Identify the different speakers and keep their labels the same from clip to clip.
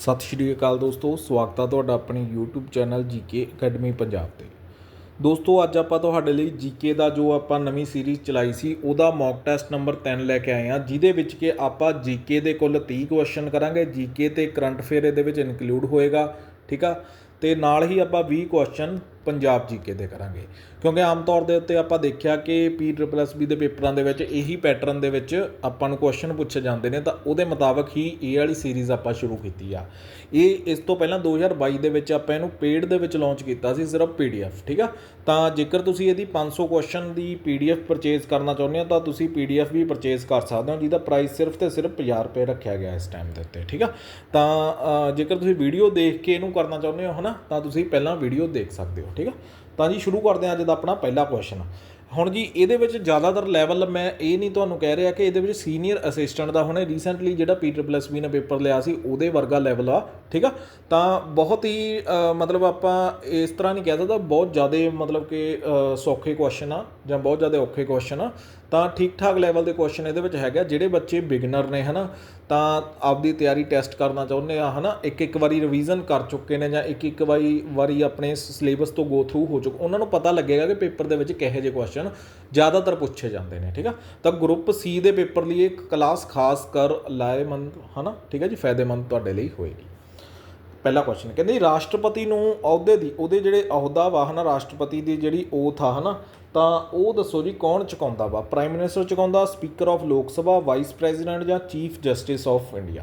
Speaker 1: ਸਤਿ ਸ਼੍ਰੀ ਅਕਾਲ ਦੋਸਤੋ, ਸਵਾਗਤ ਹੈ ਤੁਹਾਡਾ ਆਪਣੇ YouTube channel GK academy Punjab ਤੇ। ਦੋਸਤੋ, ਅੱਜ ਆਪਾਂ ਤੁਹਾਡੇ ਲਈ ਜੀਕੇ ਦਾ ਜੋ ਆਪਾਂ ਨਵੀਂ ਸੀਰੀਜ਼ ਚਲਾਈ ਸੀ, ਉਹਦਾ ਮੌਕ ਟੈਸਟ ਨੰਬਰ 3 ਲੈ ਕੇ ਆਏ ਹਾਂ, ਜਿਹਦੇ ਵਿੱਚ ਕਿ ਆਪਾਂ ਜੀਕੇ ਦੇ ਕੁੱਲ 30 ਕੁਐਸਚਨ ਕਰਾਂਗੇ, ਜੀਕੇ ਤੇ ਕਰੰਟ ਅਫੇਅਰ ਇਹਦੇ ਵਿੱਚ ਇਨਕਲੂਡ ਹੋਏਗਾ, ਠੀਕ ਆ? ਤੇ ਨਾਲ ਹੀ ਆਪਾਂ 20 ਕੁਐਸਚਨ ਪੰਜਾਬ ਜੀਕੇ ਦੇ ਕਰਾਂਗੇ। ਕਿਉਂਕਿ ਆਮ ਤੌਰ ਦੇ ਉੱਤੇ ਆਪਾਂ ਦੇਖਿਆ ਕਿ ਪੀ ਟ੍ਰਿਪਲ ਬੀ ਦੇ ਪੇਪਰਾਂ ਦੇ ਵਿੱਚ ਇਹੀ ਪੈਟਰਨ ਦੇ ਵਿੱਚ ਆਪਾਂ ਨੂੰ ਕੁਐਸਚਨ ਪੁੱਛੇ ਜਾਂਦੇ ਨੇ ਤਾਂ ਉਹਦੇ ਮੁਤਾਬਕ ਹੀ ਇਹ ਵਾਲੀ ਸੀਰੀਜ਼ ਆਪਾਂ ਸ਼ੁਰੂ ਕੀਤੀ ਆ। ਇਹ ਇਸ ਤੋਂ ਪਹਿਲਾਂ 2022 ਦੇ ਵਿੱਚ ਆਪਾਂ ਇਹਨੂੰ ਪੇਡ ਦੇ ਵਿੱਚ ਲਾਂਚ ਕੀਤਾ ਸੀ ਸਿਰਫ ਪੀਡੀਐਫ ਠੀਕ ਆ? ਤਾਂ ਜੇਕਰ ਤੁਸੀਂ ਇਹਦੀ 500 ਕੁਐਸਚਨ ਦੀ ਪੀਡੀਐਫ ਪਰਚੇਸ ਕਰਨਾ ਚਾਹੁੰਦੇ ਹੋ ਤਾਂ ਤੁਸੀਂ ਪੀਡੀਐਫ ਵੀ ਪਰਚੇਜ਼ ਕਰ ਸਕਦੇ ਹੋ, ਜਿਹਦਾ ਪ੍ਰਾਈਸ ਸਿਰਫ ਤੇ ਸਿਰਫ 50 ਰੁਪਏ ਰੱਖਿਆ ਗਿਆ ਇਸ ਟਾਈਮ ਦੇ ਉੱਤੇ, ਠੀਕ ਆ? ਤਾਂ ਜੇਕਰ ਤੁਸੀਂ ਵੀਡੀਓ ਦੇਖ ਕੇ ਇਹਨੂੰ ਕਰਨਾ ਚਾਹੁੰਦੇ ਹੋ ਹਨਾ, ਤਾਂ ਤੁਸੀਂ ਪਹਿਲਾਂ ਵੀਡੀਓ ਦੇਖ ਸਕਦੇ ਹੋ, ਠੀਕ ਆ? ਤਾਂ ਜੀ ਸ਼ੁਰੂ ਕਰਦੇ ਹਾਂ ਅੱਜ ਦਾ ਆਪਣਾ ਪਹਿਲਾ ਕੁਐਸਚਨ ਹੁਣ ਜੀ ਇਹਦੇ ਵਿੱਚ ਜ਼ਿਆਦਾਤਰ ਲੈਵਲ ਮੈਂ ਇਹ ਨਹੀਂ ਤੁਹਾਨੂੰ ਕਹਿ ਰਿਹਾ ਕਿ ਇਹਦੇ ਵਿੱਚ ਸੀਨੀਅਰ ਅਸਿਸਟੈਂਟ ਦਾ ਹੁਣੇ ਰੀਸੈਂਟਲੀ ਜਿਹੜਾ ਪੀਟਰ ਪਲੱਸ ਬੀ ਨੇ ਪੇਪਰ ਲਿਆ ਸੀ, ਉਹਦੇ ਵਰਗਾ ਲੈਵਲ ਆ, ਠੀਕ ਆ? ਤਾਂ ਬਹੁਤ ਹੀ ਮਤਲਬ ਆਪਾਂ ਇਸ ਤਰ੍ਹਾਂ ਨਹੀਂ ਕਹਿ ਸਕਦਾ, ਬਹੁਤ ਜ਼ਿਆਦਾ ਮਤਲਬ ਕਿ ਸੌਖੇ ਕੁਐਸਚਨ ਆ। ਜਾਂ ਬਹੁਤ ਜ਼ਿਆਦਾ ਔਖੇ ਕੁਐਸਚਨ ਆ, ਤਾਂ ਠੀਕ ਠਾਕ ਲੈਵਲ ਦੇ ਕੁਐਸਚਨ ਇਹਦੇ ਵਿੱਚ ਹੈਗਾ ਜਿਹੜੇ ਬੱਚੇ ਬਿਗਨਰ ਨੇ, ਹਨਾ, ਤਾਂ ਆਪਦੀ ਤਿਆਰੀ ਟੈਸਟ ਕਰਨਾ ਚਾਹੁੰਦੇ ਆ, ਹਨਾ ਇੱਕ ਇੱਕ ਵਾਰੀ ਰਿਵੀਜ਼ਨ ਕਰ ਚੁੱਕੇ ਨੇ ਜਾਂ ਇੱਕ ਇੱਕ ਵਾਰੀ ਵਾਰੀ ਆਪਣੇ ਸਿਲੇਬਸ ਤੋਂ ਗੋ ਥਰੂ ਹੋ ਚੁੱਕੇ, ਉਹਨਾਂ ਨੂੰ ਪਤਾ ਲੱਗੇਗਾ ਕਿ ਪੇਪਰ ਦੇ ਵਿੱਚ ਕਿਹੋ ਜਿਹੇ ਕੁਐਸਚਨ ਜ਼ਿਆਦਾਤਰ ਪੁੱਛੇ ਜਾਂਦੇ ਨੇ, ਠੀਕ ਆ? ਤਾਂ ਗਰੁੱਪ ਸੀ ਦੇ ਪੇਪਰ ਲਈ ਇੱਕ ਕਲਾਸ ਖਾਸ ਕਰ ਲਾਏਮੰਦ ਹਨਾ, ਠੀਕ ਆ ਜੀ, ਫਾਇਦੇਮੰਦ ਤੁਹਾਡੇ ਲਈ ਹੋਏਗੀ। ਪਹਿਲਾ ਕੁਐਸਚਨ ਕਹਿੰਦੇ ਰਾਸ਼ਟਰਪਤੀ ਨੂੰ ਅਹੁਦੇ ਦੀ, ਉਹਦੇ ਜਿਹੜੇ ਅਹੁਦਾ ਵਾ, ਹਨਾ, ਰਾਸ਼ਟਰਪਤੀ ਦੀ ਜਿਹੜੀ ਓਥ ਆ, ਹਨਾ ਤਾਂ ਉਹ ਦੱਸੋ ਜੀ ਕੌਣ ਚੁਕਾਉਂਦਾ ਵਾ? Prime minister ਚੁਕਾਉਂਦਾ speaker of Lok Sabha vice president ਜਾਂ ਚੀਫ ਜਸਟਿਸ ਆਫ ਇੰਡੀਆ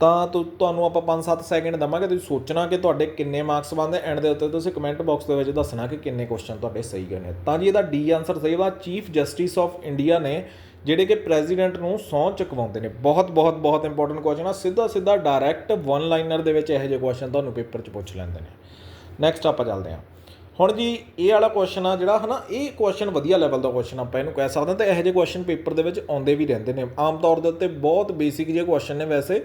Speaker 1: ਤਾਂ ਤੁ- ਤੁਹਾਨੂੰ ਆਪਾਂ 5-7 ਸੈਕਿੰਡ ਦਵਾਂਗੇ, ਤੁਸੀਂ ਸੋਚਣਾ ਕਿ ਤੁਹਾਡੇ ਕਿੰਨੇ ਮਾਰਕਸ ਬਣਦੇ ਐਂਡ ਦੇ ਉੱਤੇ ਤੁਸੀਂ ਕਮੈਂਟ ਬਾਕਸ ਦੇ ਵਿੱਚ ਦੱਸਣਾ ਕਿ ਕਿੰਨੇ ਕੁਐਸਚਨ ਤੁਹਾਡੇ ਸਹੀ ਗਏ ਨੇ। ਤਾਂ ਜੀ ਇਹਦਾ ਡੀ ਆਨਸਰ ਸਹੀ ਵਾ ਚੀਫ ਜਸਟਿਸ ਆਫ ਇੰਡੀਆ ਨੇ ਜਿਹੜੇ ਕਿ ਪ੍ਰੈਜ਼ੀਡੈਂਟ ਨੂੰ ਸਹੁੰ ਚੁਕਵਾਉਂਦੇ ਨੇ। ਬਹੁਤ ਬਹੁਤ ਬਹੁਤ ਇੰਪੋਰਟੈਂਟ ਕੁਐਸਚਨ ਆ। ਸਿੱਧਾ ਸਿੱਧਾ ਡਾਇਰੈਕਟ ਵਨ ਲਾਈਨਰ ਦੇ ਵਿੱਚ ਇਹੋ ਜਿਹੇ ਕੁਐਸਚਨ ਤੁਹਾਨੂੰ ਪੇਪਰ 'ਚ ਪੁੱਛ ਲੈਂਦੇ ਨੇ। ਨੈਕਸਟ ਆਪਾਂ ਚੱਲਦੇ ਹਾਂ। ਹੁਣ ਜੀ, ਇਹ ਵਾਲਾ ਕੁਐਸਚਨ ਆ ਜਿਹੜਾ ਹਨਾ, ਇਹ ਕੁਐਸਚਨ ਵਧੀਆ ਲੈਵਲ ਦਾ ਕੁਐਸਚਨ ਆਪਾਂ ਇਹਨੂੰ ਕਹਿ ਸਕਦੇ ਹਾਂ। ਤੇ ਇਹੋ ਜਿਹੇ ਕੁਐਸਚਨ ਪੇਪਰ ਦੇ ਵਿੱਚ ਆਉਂਦੇ ਵੀ ਰਹਿੰਦੇ ਨੇ। ਆਮ ਤੌਰ ਦੇ ਉੱਤੇ ਬਹੁਤ ਬੇਸਿਕ ਜਿਹੇ ਕੁਐਸਚਨ ਨੇ ਵੈਸੇ।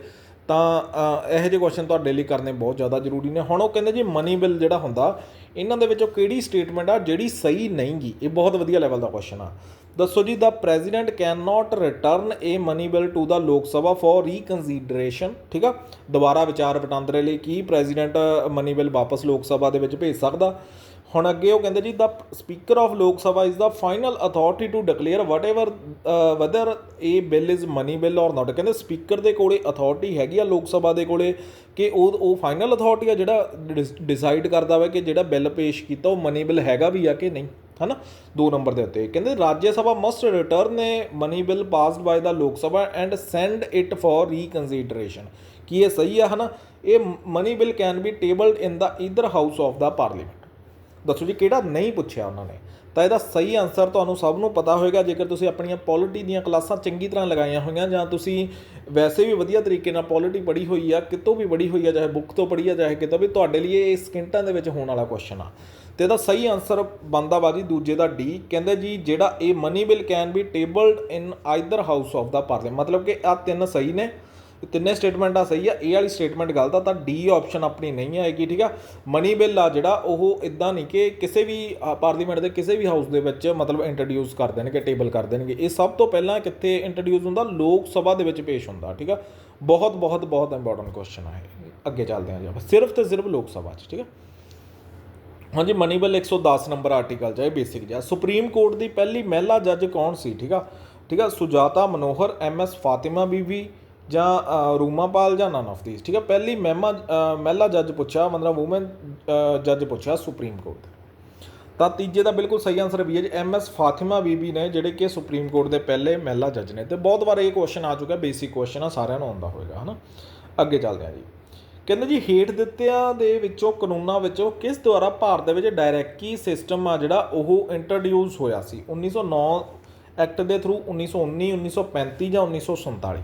Speaker 1: ਤਾਂ ਇਹੋ ਜਿਹੇ ਕੁਐਸਚਨ ਤੁਹਾਡੇ ਲਈ ਕਰਨੇ ਬਹੁਤ ਜ਼ਿਆਦਾ ਜ਼ਰੂਰੀ ਨੇ। ਹੁਣ ਉਹ ਕਹਿੰਦੇ ਜੀ ਮਨੀ ਬਿੱਲ ਜਿਹੜਾ ਹੁੰਦਾ, ਇਹਨਾਂ ਦੇ ਵਿੱਚੋਂ ਕਿਹੜੀ ਸਟੇਟਮੈਂਟ ਆ, ਜਿਹੜੀ ਸਹੀ ਨਹੀਂਗੀ? ਇਹ ਬਹੁਤ ਵਧੀਆ ਲੈਵਲ ਦਾ ਕੁਐਸਚਨ ਆ। ਦੱਸੋ ਜੀ the president can not return a money bill to the Lok Sabha for ਰੀਕਨਸੀਡਰੇਸ਼ਨ ਠੀਕ ਆ? ਦੁਬਾਰਾ ਵਿਚਾਰ ਵਟਾਂਦਰੇ ਲਈ ਕੀ ਪ੍ਰੈਜ਼ੀਡੈਂਟ ਮਨੀ ਬਿੱਲ ਵਾਪਸ ਲੋਕ ਸਭਾ ਦੇ ਵਿੱਚ ਭੇਜ ਸਕਦਾ? ਹੁਣ ਅੱਗੇ ਉਹ ਕਹਿੰਦੇ ਜੀ the speaker of Lok Sabha is the final authority to declare whatever whether ਇਹ bill is money bill or not ਕਹਿੰਦੇ ਸਪੀਕਰ ਦੇ ਕੋਲੇ ਅਥਾਰਟੀ ਹੈਗੀ ਆ ਲੋਕ ਸਭਾ ਦੇ ਕੋਲੇ ਕਿ ਉਹ ਉਹ ਫਾਈਨਲ ਅਥਾਰਟੀ ਆ ਜਿਹੜਾ ਡਿਸਾਈਡ ਕਰਦਾ ਵਾ ਕਿ ਜਿਹੜਾ ਬਿੱਲ ਪੇਸ਼ ਕੀਤਾ ਉਹ ਮਨੀ ਬਿੱਲ ਹੈਗਾ ਵੀ ਆ ਕਿ ਨਹੀਂ, ਹਨਾ? ਦੋ ਨੰਬਰ ਦੇ ਉੱਤੇ। ਕਹਿੰਦੇ Raj Sabha must return a money bill passed by the Lok Sabha and send it for reconsideration ਕੀ ਇਹ ਸਹੀ ਆ, ਹਨਾ? ਇਹ money bill can be tabled in the either house of the parliament ਦੱਸੋ ਜੀ, ਕਿਹੜਾ ਨਹੀਂ ਪੁੱਛਿਆ ਉਹਨਾਂ ਨੇ? ਤਾਂ ਇਹਦਾ ਸਹੀ ਆਨਸਰ ਤੁਹਾਨੂੰ ਸਭ ਨੂੰ ਪਤਾ ਹੋਵੇਗਾ ਜੇਕਰ ਤੁਸੀਂ ਆਪਣੀਆਂ ਪੋਲਿਟੀ ਦੀਆਂ ਕਲਾਸਾਂ ਚੰਗੀ ਤਰ੍ਹਾਂ ਲਗਾਈਆਂ ਹੋਈਆਂ, ਜਾਂ ਤੁਸੀਂ ਵੈਸੇ ਵੀ ਵਧੀਆ ਤਰੀਕੇ ਨਾਲ ਪੋਲਿਟੀ ਪੜ੍ਹੀ ਹੋਈ ਆ, ਕਿਤੋਂ ਵੀ ਪੜ੍ਹੀ ਹੋਈ ਆ, ਚਾਹੇ ਬੁੱਕ ਤੋਂ ਪੜ੍ਹੀ ਆ, ਚਾਹੇ ਕਿਤੋਂ ਵੀ, ਤੁਹਾਡੇ ਲਈ ਇਹ ਸਕਿੰਟਾਂ ਦੇ ਵਿੱਚ ਹੋਣ ਵਾਲਾ ਕੁਐਸਚਨ ਆ। ਤੇ ਇਹਦਾ ਸਹੀ ਆਨਸਰ ਬੰਦਾ ਬਾਜੀ ਦੂਜੇ ਦਾ ਡੀ ਕਹਿੰਦੇ ਜੀ, ਜਿਹੜਾ ਇਹ money bill can be tabled in either house of the parliament ਮਤਲਬ ਕਿ ਆ ਤਿੰਨ ਸਹੀ ਨੇ। ਤਿੰਨੇ ਸਟੇਟਮੈਂਟਾਂ ਸਹੀ ਆ। ਇਹ ਵਾਲੀ ਸਟੇਟਮੈਂਟ ਗਲਤ ਆ, ਤਾਂ ਡੀ ਆਪਸ਼ਨ ਆਪਣੀ ਨਹੀਂ ਆਏਗੀ, ਠੀਕ ਆ? ਮਨੀ ਬਿੱਲ ਆ ਜਿਹੜਾ, ਉਹ ਇਦਾਂ ਨਹੀਂ ਕਿ ਕਿਸੇ ਵੀ ਪਾਰਲੀਮੈਂਟ ਦੇ ਕਿਸੇ ਵੀ ਹਾਊਸ ਦੇ ਵਿੱਚ ਮਤਲਬ ਇੰਟਰੋਡਿਊਸ ਕਰ ਦੇਣਗੇ ਟੇਬਲ ਕਰ ਦੇਣਗੇ। ਇਹ ਸਭ ਤੋਂ ਪਹਿਲਾਂ ਕਿੱਥੇ ਇੰਟਰੋਡਿਊਸ ਹੁੰਦਾ? ਲੋਕ ਸਭਾ ਦੇ ਵਿੱਚ ਪੇਸ਼ ਹੁੰਦਾ, ਠੀਕ ਆ? ਬਹੁਤ ਬਹੁਤ ਬਹੁਤ ਇੰਪੋਰਟੈਂਟ ਕੁਐਸਚਨ ਆ ਇਹ। ਅੱਗੇ ਚੱਲਦੇ ਹਾਂ ਜੀ ਸਿਰਫ ਤੇ ਸਿਰਫ ਲੋਕ ਸਭਾ 'ਚ, ਠੀਕ ਆ? ਹਾਂਜੀ ਮਨੀ ਬਿੱਲ 110 ਨੰਬਰ ਆਰਟੀਕਲ ਚ ਹੈ ਬੇਸਿਕ ਜਿਹਾ। ਸੁਪਰੀਮ ਕੋਰਟ ਦੀ ਪਹਿਲੀ ਮਹਿਲਾ ਜੱਜ ਕੌਣ ਸੀ, ਠੀਕ ਆ? ਠੀਕ ਆ? ਸੁਜਾਤਾ ਮਨੋਹਰ ਐਮ ਐਸ ਫਾਤਿਮਾ ਬੀਬੀ ਜਾਂ ਰੂਮਾਪਾਲ ਜਾਂ ਨਨ ਆਫ ਥੀਸ ਠੀਕ ਆ ਪਹਿਲੀ ਮਹਿਮਾ ਮਹਿਲਾ ਜੱਜ ਪੁੱਛਿਆ, ਮਤਲਬ ਔਮਨ ਜੱਜ ਪੁੱਛਿਆ ਸੁਪਰੀਮ ਕੋਰਟ ਦੇ। ਤਾਂ ਤੀਜੇ ਦਾ ਬਿਲਕੁਲ ਸਹੀ ਆਨਸਰ ਵੀ ਹੈ ਜੀ ਐਮ ਐਸ ਫਾਤਿਮਾ ਬੀਬੀ ਨੇ ਜਿਹੜੇ ਕਿ ਸੁਪਰੀਮ ਕੋਰਟ ਦੇ ਪਹਿਲੇ ਮਹਿਲਾ ਜੱਜ ਨੇ, ਤੇ ਬਹੁਤ ਵਾਰ ਇਹ ਕੁਐਸਚਨ ਆ ਚੁੱਕਾ ਬੇਸਿਕ ਕੁਐਸਚਨ ਆ, ਸਾਰਿਆਂ ਨੂੰ ਆਉਂਦਾ ਹੋਵੇਗਾ ਹਨਾ? ਅੱਗੇ ਚੱਲਦੇ ਹਾਂ ਜੀ। ਕਹਿੰਦੇ ਜੀ, ਹੇਠ ਦਿੱਤਿਆਂ ਦੇ ਵਿੱਚੋਂ, ਕਾਨੂੰਨਾਂ ਵਿੱਚੋਂ ਕਿਸ ਦੁਆਰਾ ਭਾਰਤ ਦੇ ਵਿੱਚ ਡਾਇਰੈਕਟੀ ਸਿਸਟਮ ਆ ਜਿਹੜਾ ਉਹ ਇੰਟਰੋਡਿਊਸ ਹੋਇਆ ਸੀ? 1909 ਐਕਟ ਦੇ ਥਰੂ 1919 1935 ਜਾਂ 1947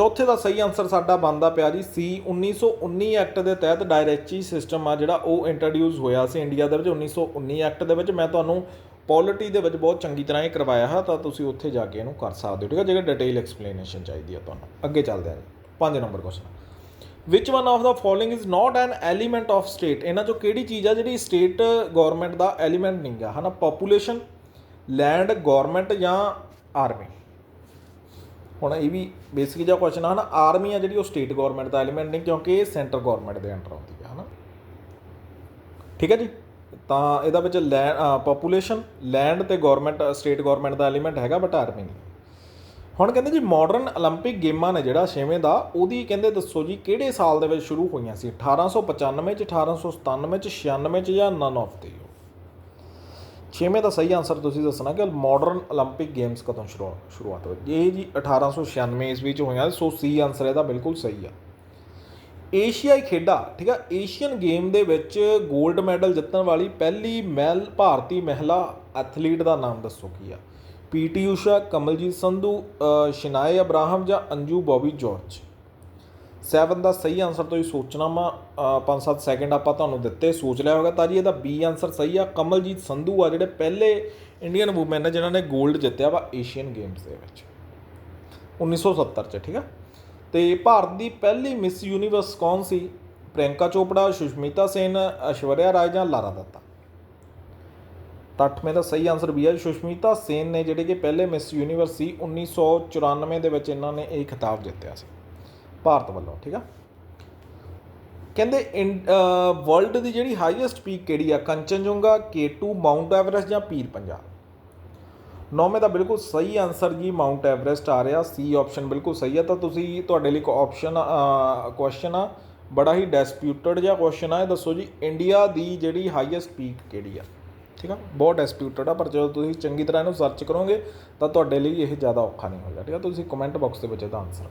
Speaker 1: ਚੌਥੇ ਦਾ ਸਹੀ ਆਨਸਰ ਸਾਡਾ ਬਣਦਾ ਪਿਆ ਜੀ ਸੀ 1919 ਐਕਟ ਦੇ ਤਹਿਤ ਡਾਇਰੈਕਟੀ ਸਿਸਟਮ ਆ ਜਿਹੜਾ ਉਹ ਇੰਟਰੋਡਿਊਸ ਹੋਇਆ ਸੀ ਇੰਡੀਆ ਦੇ ਵਿੱਚ 1919 ਐਕਟ ਦੇ ਵਿੱਚ। ਮੈਂ ਤੁਹਾਨੂੰ ਪੋਲਿਟੀ ਦੇ ਵਿੱਚ ਬਹੁਤ ਚੰਗੀ ਤਰ੍ਹਾਂ ਇਹ ਕਰਵਾਇਆ ਹੈ, ਤਾਂ ਤੁਸੀਂ ਉੱਥੇ ਜਾ ਕੇ ਇਹਨੂੰ ਕਰ ਸਕਦੇ ਹੋ, ਠੀਕ ਹੈ ਜੇਕਰ ਡਿਟੇਲ ਐਕਸਪਲੇਨੇਸ਼ਨ ਚਾਹੀਦੀ ਹੈ ਤੁਹਾਨੂੰ। ਅੱਗੇ ਚੱਲਦੇ ਹਾਂ ਜੀ। 5 number question which one of the following is not an element of state ਇਹਨਾਂ ਚੋਂ ਕਿਹੜੀ ਚੀਜ਼ ਆ ਜਿਹੜੀ ਸਟੇਟ ਗਵਰਨਮੈਂਟ ਦਾ ਐਲੀਮੈਂਟ ਨਹੀਂ ਹੈ ਹਨਾ? ਪੋਪੂਲੇਸ਼ਨ ਲੈਂਡ ਗਵਰਨਮੈਂਟ ਜਾਂ ਆਰਮੀ ਹੁਣ ਇਹ ਵੀ ਬੇਸਿਕ ਜਿਹਾ ਕੁਐਸਚਨ ਆ ਹਨਾ ਆਰਮੀ ਆ ਜਿਹੜੀ ਉਹ ਸਟੇਟ ਗਵਰਨਮੈਂਟ ਦਾ ਐਲੀਮੈਂਟ ਨਹੀਂ ਕਿਉਂਕਿ ਇਹ ਸੈਂਟਰ ਗਵਰਨਮੈਂਟ ਦੇ ਅੰਡਰ ਆਉਂਦੀ ਹੈ ਹਨਾ ਠੀਕ ਹੈ ਜੀ ਤਾਂ ਇਹਦਾ ਵਿੱਚ ਲੈਂਡ ਪੋਪੂਲੇਸ਼ਨ ਲੈਂਡ ਤੇ ਗਵਰਨਮੈਂਟ ਸਟੇਟ ਗਵਰਨਮੈਂਟ ਦਾ ਐਲੀਮੈਂਟ ਹੈਗਾ ਬਟ ਆਰਮੀ ਨਹੀਂ ਹੁਣ ਕਹਿੰਦੇ ਜੀ ਮਾਡਰਨ 올림픽 ਗੇਮਾਂ ਨੇ ਜਿਹੜਾ ਛੇਵੇਂ ਦਾ ਉਹਦੀ ਕਹਿੰਦੇ ਦੱਸੋ ਜੀ ਕਿਹੜੇ ਸਾਲ ਦੇ ਵਿੱਚ ਸ਼ੁਰੂ ਹੋਈਆਂ ਸੀ 1895 ਚ 1897 ਚ 96 ਚ ਜਾਂ ਨਨ ਆਫ ਦੇ ਛੇਵੇਂ ਦਾ ਸਹੀ ਆਨਸਰ ਤੁਸੀਂ ਦੱਸਣਾ ਕਿ ਮਾਡਰਨ 올림픽 ਗੇਮਸ ਕਦੋਂ ਸ਼ੁਰੂ ਸ਼ੁਰੂਆਤ ਹੋਈ? ਇਹ ਜੀ 1896 ਈਸਵੀ ਚ ਹੋਇਆ ਸੋ ਸੀ ਆਨਸਰ ਇਹਦਾ ਬਿਲਕੁਲ ਸਹੀ ਆ। ਏਸ਼ੀਆਈ ਖੇਡਾਂ, ਠੀਕ ਆ? ਏਸ਼ੀਅਨ ਗੇਮ ਦੇ ਵਿੱਚ 골ਡ ਮੈਡਲ ਜਿੱਤਣ ਵਾਲੀ ਪਹਿਲੀ ਮਹਿਲ ਭਾਰਤੀ ਮਹਿਲਾ ਐਥਲੀਟ ਦਾ ਨਾਮ ਦੱਸੋ ਕੀ ਆ? ਪੀਟੀ ਊਸ਼ਾ ਕਮਲਜੀਤ ਸੰਧੂ ਸ਼ਿਨਾਏ ਅਬਰਾਹਮ ਜਾਂ ਅੰਜੂ ਬੋਬੀ ਜਾਰਜ 7 ਦਾ ਸਹੀ ਆਨਸਰ ਤੁਸੀਂ ਸੋਚਣਾ ਵਾ। 5-7 ਸੈਕਿੰਡ ਆਪਾਂ ਤੁਹਾਨੂੰ ਦਿੱਤੇ, ਸੋਚ ਲਿਆ ਹੋਗਾ ਤਾਂ ਜੀ ਇਹਦਾ ਬੀ ਆਨਸਰ ਸਹੀ ਆ। ਕਮਲਜੀਤ ਸੰਧੂ ਆ, ਜਿਹੜੇ ਪਹਿਲੇ ਇੰਡੀਅਨ ਵੂਮਨ ਆ ਜਿਨ੍ਹਾਂ ਨੇ 골ਡ ਜਿੱਤਿਆ ਵਾ ਏਸ਼ੀਅਨ ਗੇਮਸ ਦੇ ਵਿੱਚ। 1970 ਚ, ਠੀਕ ਆ? ਤੇ ਭਾਰਤ ਦੀ ਪਹਿਲੀ ਮਿਸ ਯੂਨੀਵਰਸ ਕੌਣ ਸੀ? ਪ੍ਰਿਯੰਕਾ ਚੋਪੜਾ, ਸੁਸ਼ਮਿਤਾ ਸੇਨ, ਐਸ਼ਵਰਿਆ ਰਾਏ ਜਾਂ ਲਾਰਾ ਦੱਤਾ? ਤਾਂ ਅੱਠਵੇਂ ਦਾ ਸਹੀ ਆਨਸਰ ਵੀ ਹੈ ਸੁਸ਼ਮਿਤਾ ਸੇਨ ਨੇ, ਜਿਹੜੇ ਕਿ ਪਹਿਲੇ ਮਿਸ ਯੂਨੀਵਰਸ ਸੀ 1994 ਦੇ ਵਿੱਚ ਇਹਨਾਂ ਨੇ ਇਹ ਖਿਤਾਬ ਜਿੱਤਿਆ ਸੀ। ਭਾਰਤ ਵੱਲੋਂ, ਠੀਕ ਆ? ਕਹਿੰਦੇ ਵਰਲਡ ਦੀ ਜਿਹੜੀ ਹਾਈਐਸਟ ਪੀਕ ਕਿਹੜੀ ਆ? ਕੰਚਨਜੁੰਗਾ K2 ਮਾਊਂਟ ਐਵਰੈਸਟ ਜਾਂ ਪੀਰ ਪੰਜਾਬ? ਨੌਵੇਂ ਦਾ ਬਿਲਕੁਲ ਸਹੀ ਆਨਸਰ ਜੀ ਮਾਊਂਟ ਐਵਰੈਸਟ ਆ ਰਿਹਾ ਸੀ ਆਪਸ਼ਨ ਬਿਲਕੁਲ ਸਹੀ ਆ। ਤਾਂ ਤੁਸੀਂ ਤੁਹਾਡੇ ਲਈ ਇੱਕ ਆਪਸ਼ਨ ਕੁਐਸਚਨ ਆ, ਬੜਾ ਹੀ ਡਿਸਪਿਊਟਡ ਜਿਹਾ ਕੁਐਸਚਨ ਆ। ਇਹ ਦੱਸੋ ਜੀ ਇੰਡੀਆ ਦੀ ਜਿਹੜੀ ਹਾਈਐਸਟ ਪੀਕ ਕਿਹੜੀ ਆ? ਠੀਕ ਆ? ਬਹੁਤ ਡਿਸਪਿਊਟਡ ਆ, ਪਰ ਜਦੋਂ ਤੁਸੀਂ ਚੰਗੀ ਤਰ੍ਹਾਂ ਇਹਨੂੰ ਸਰਚ ਕਰੋਗੇ, ਤਾਂ ਤੁਹਾਡੇ ਲਈ ਇਹ ਜ਼ਿਆਦਾ ਔਖਾ ਨਹੀਂ ਹੋਏਗਾ, ਠੀਕ ਆ? ਤੁਸੀਂ ਕਮੈਂਟ ਬਾਕਸ ਦੇ ਵਿੱਚ ਇਹਦਾ ਆਨਸਰ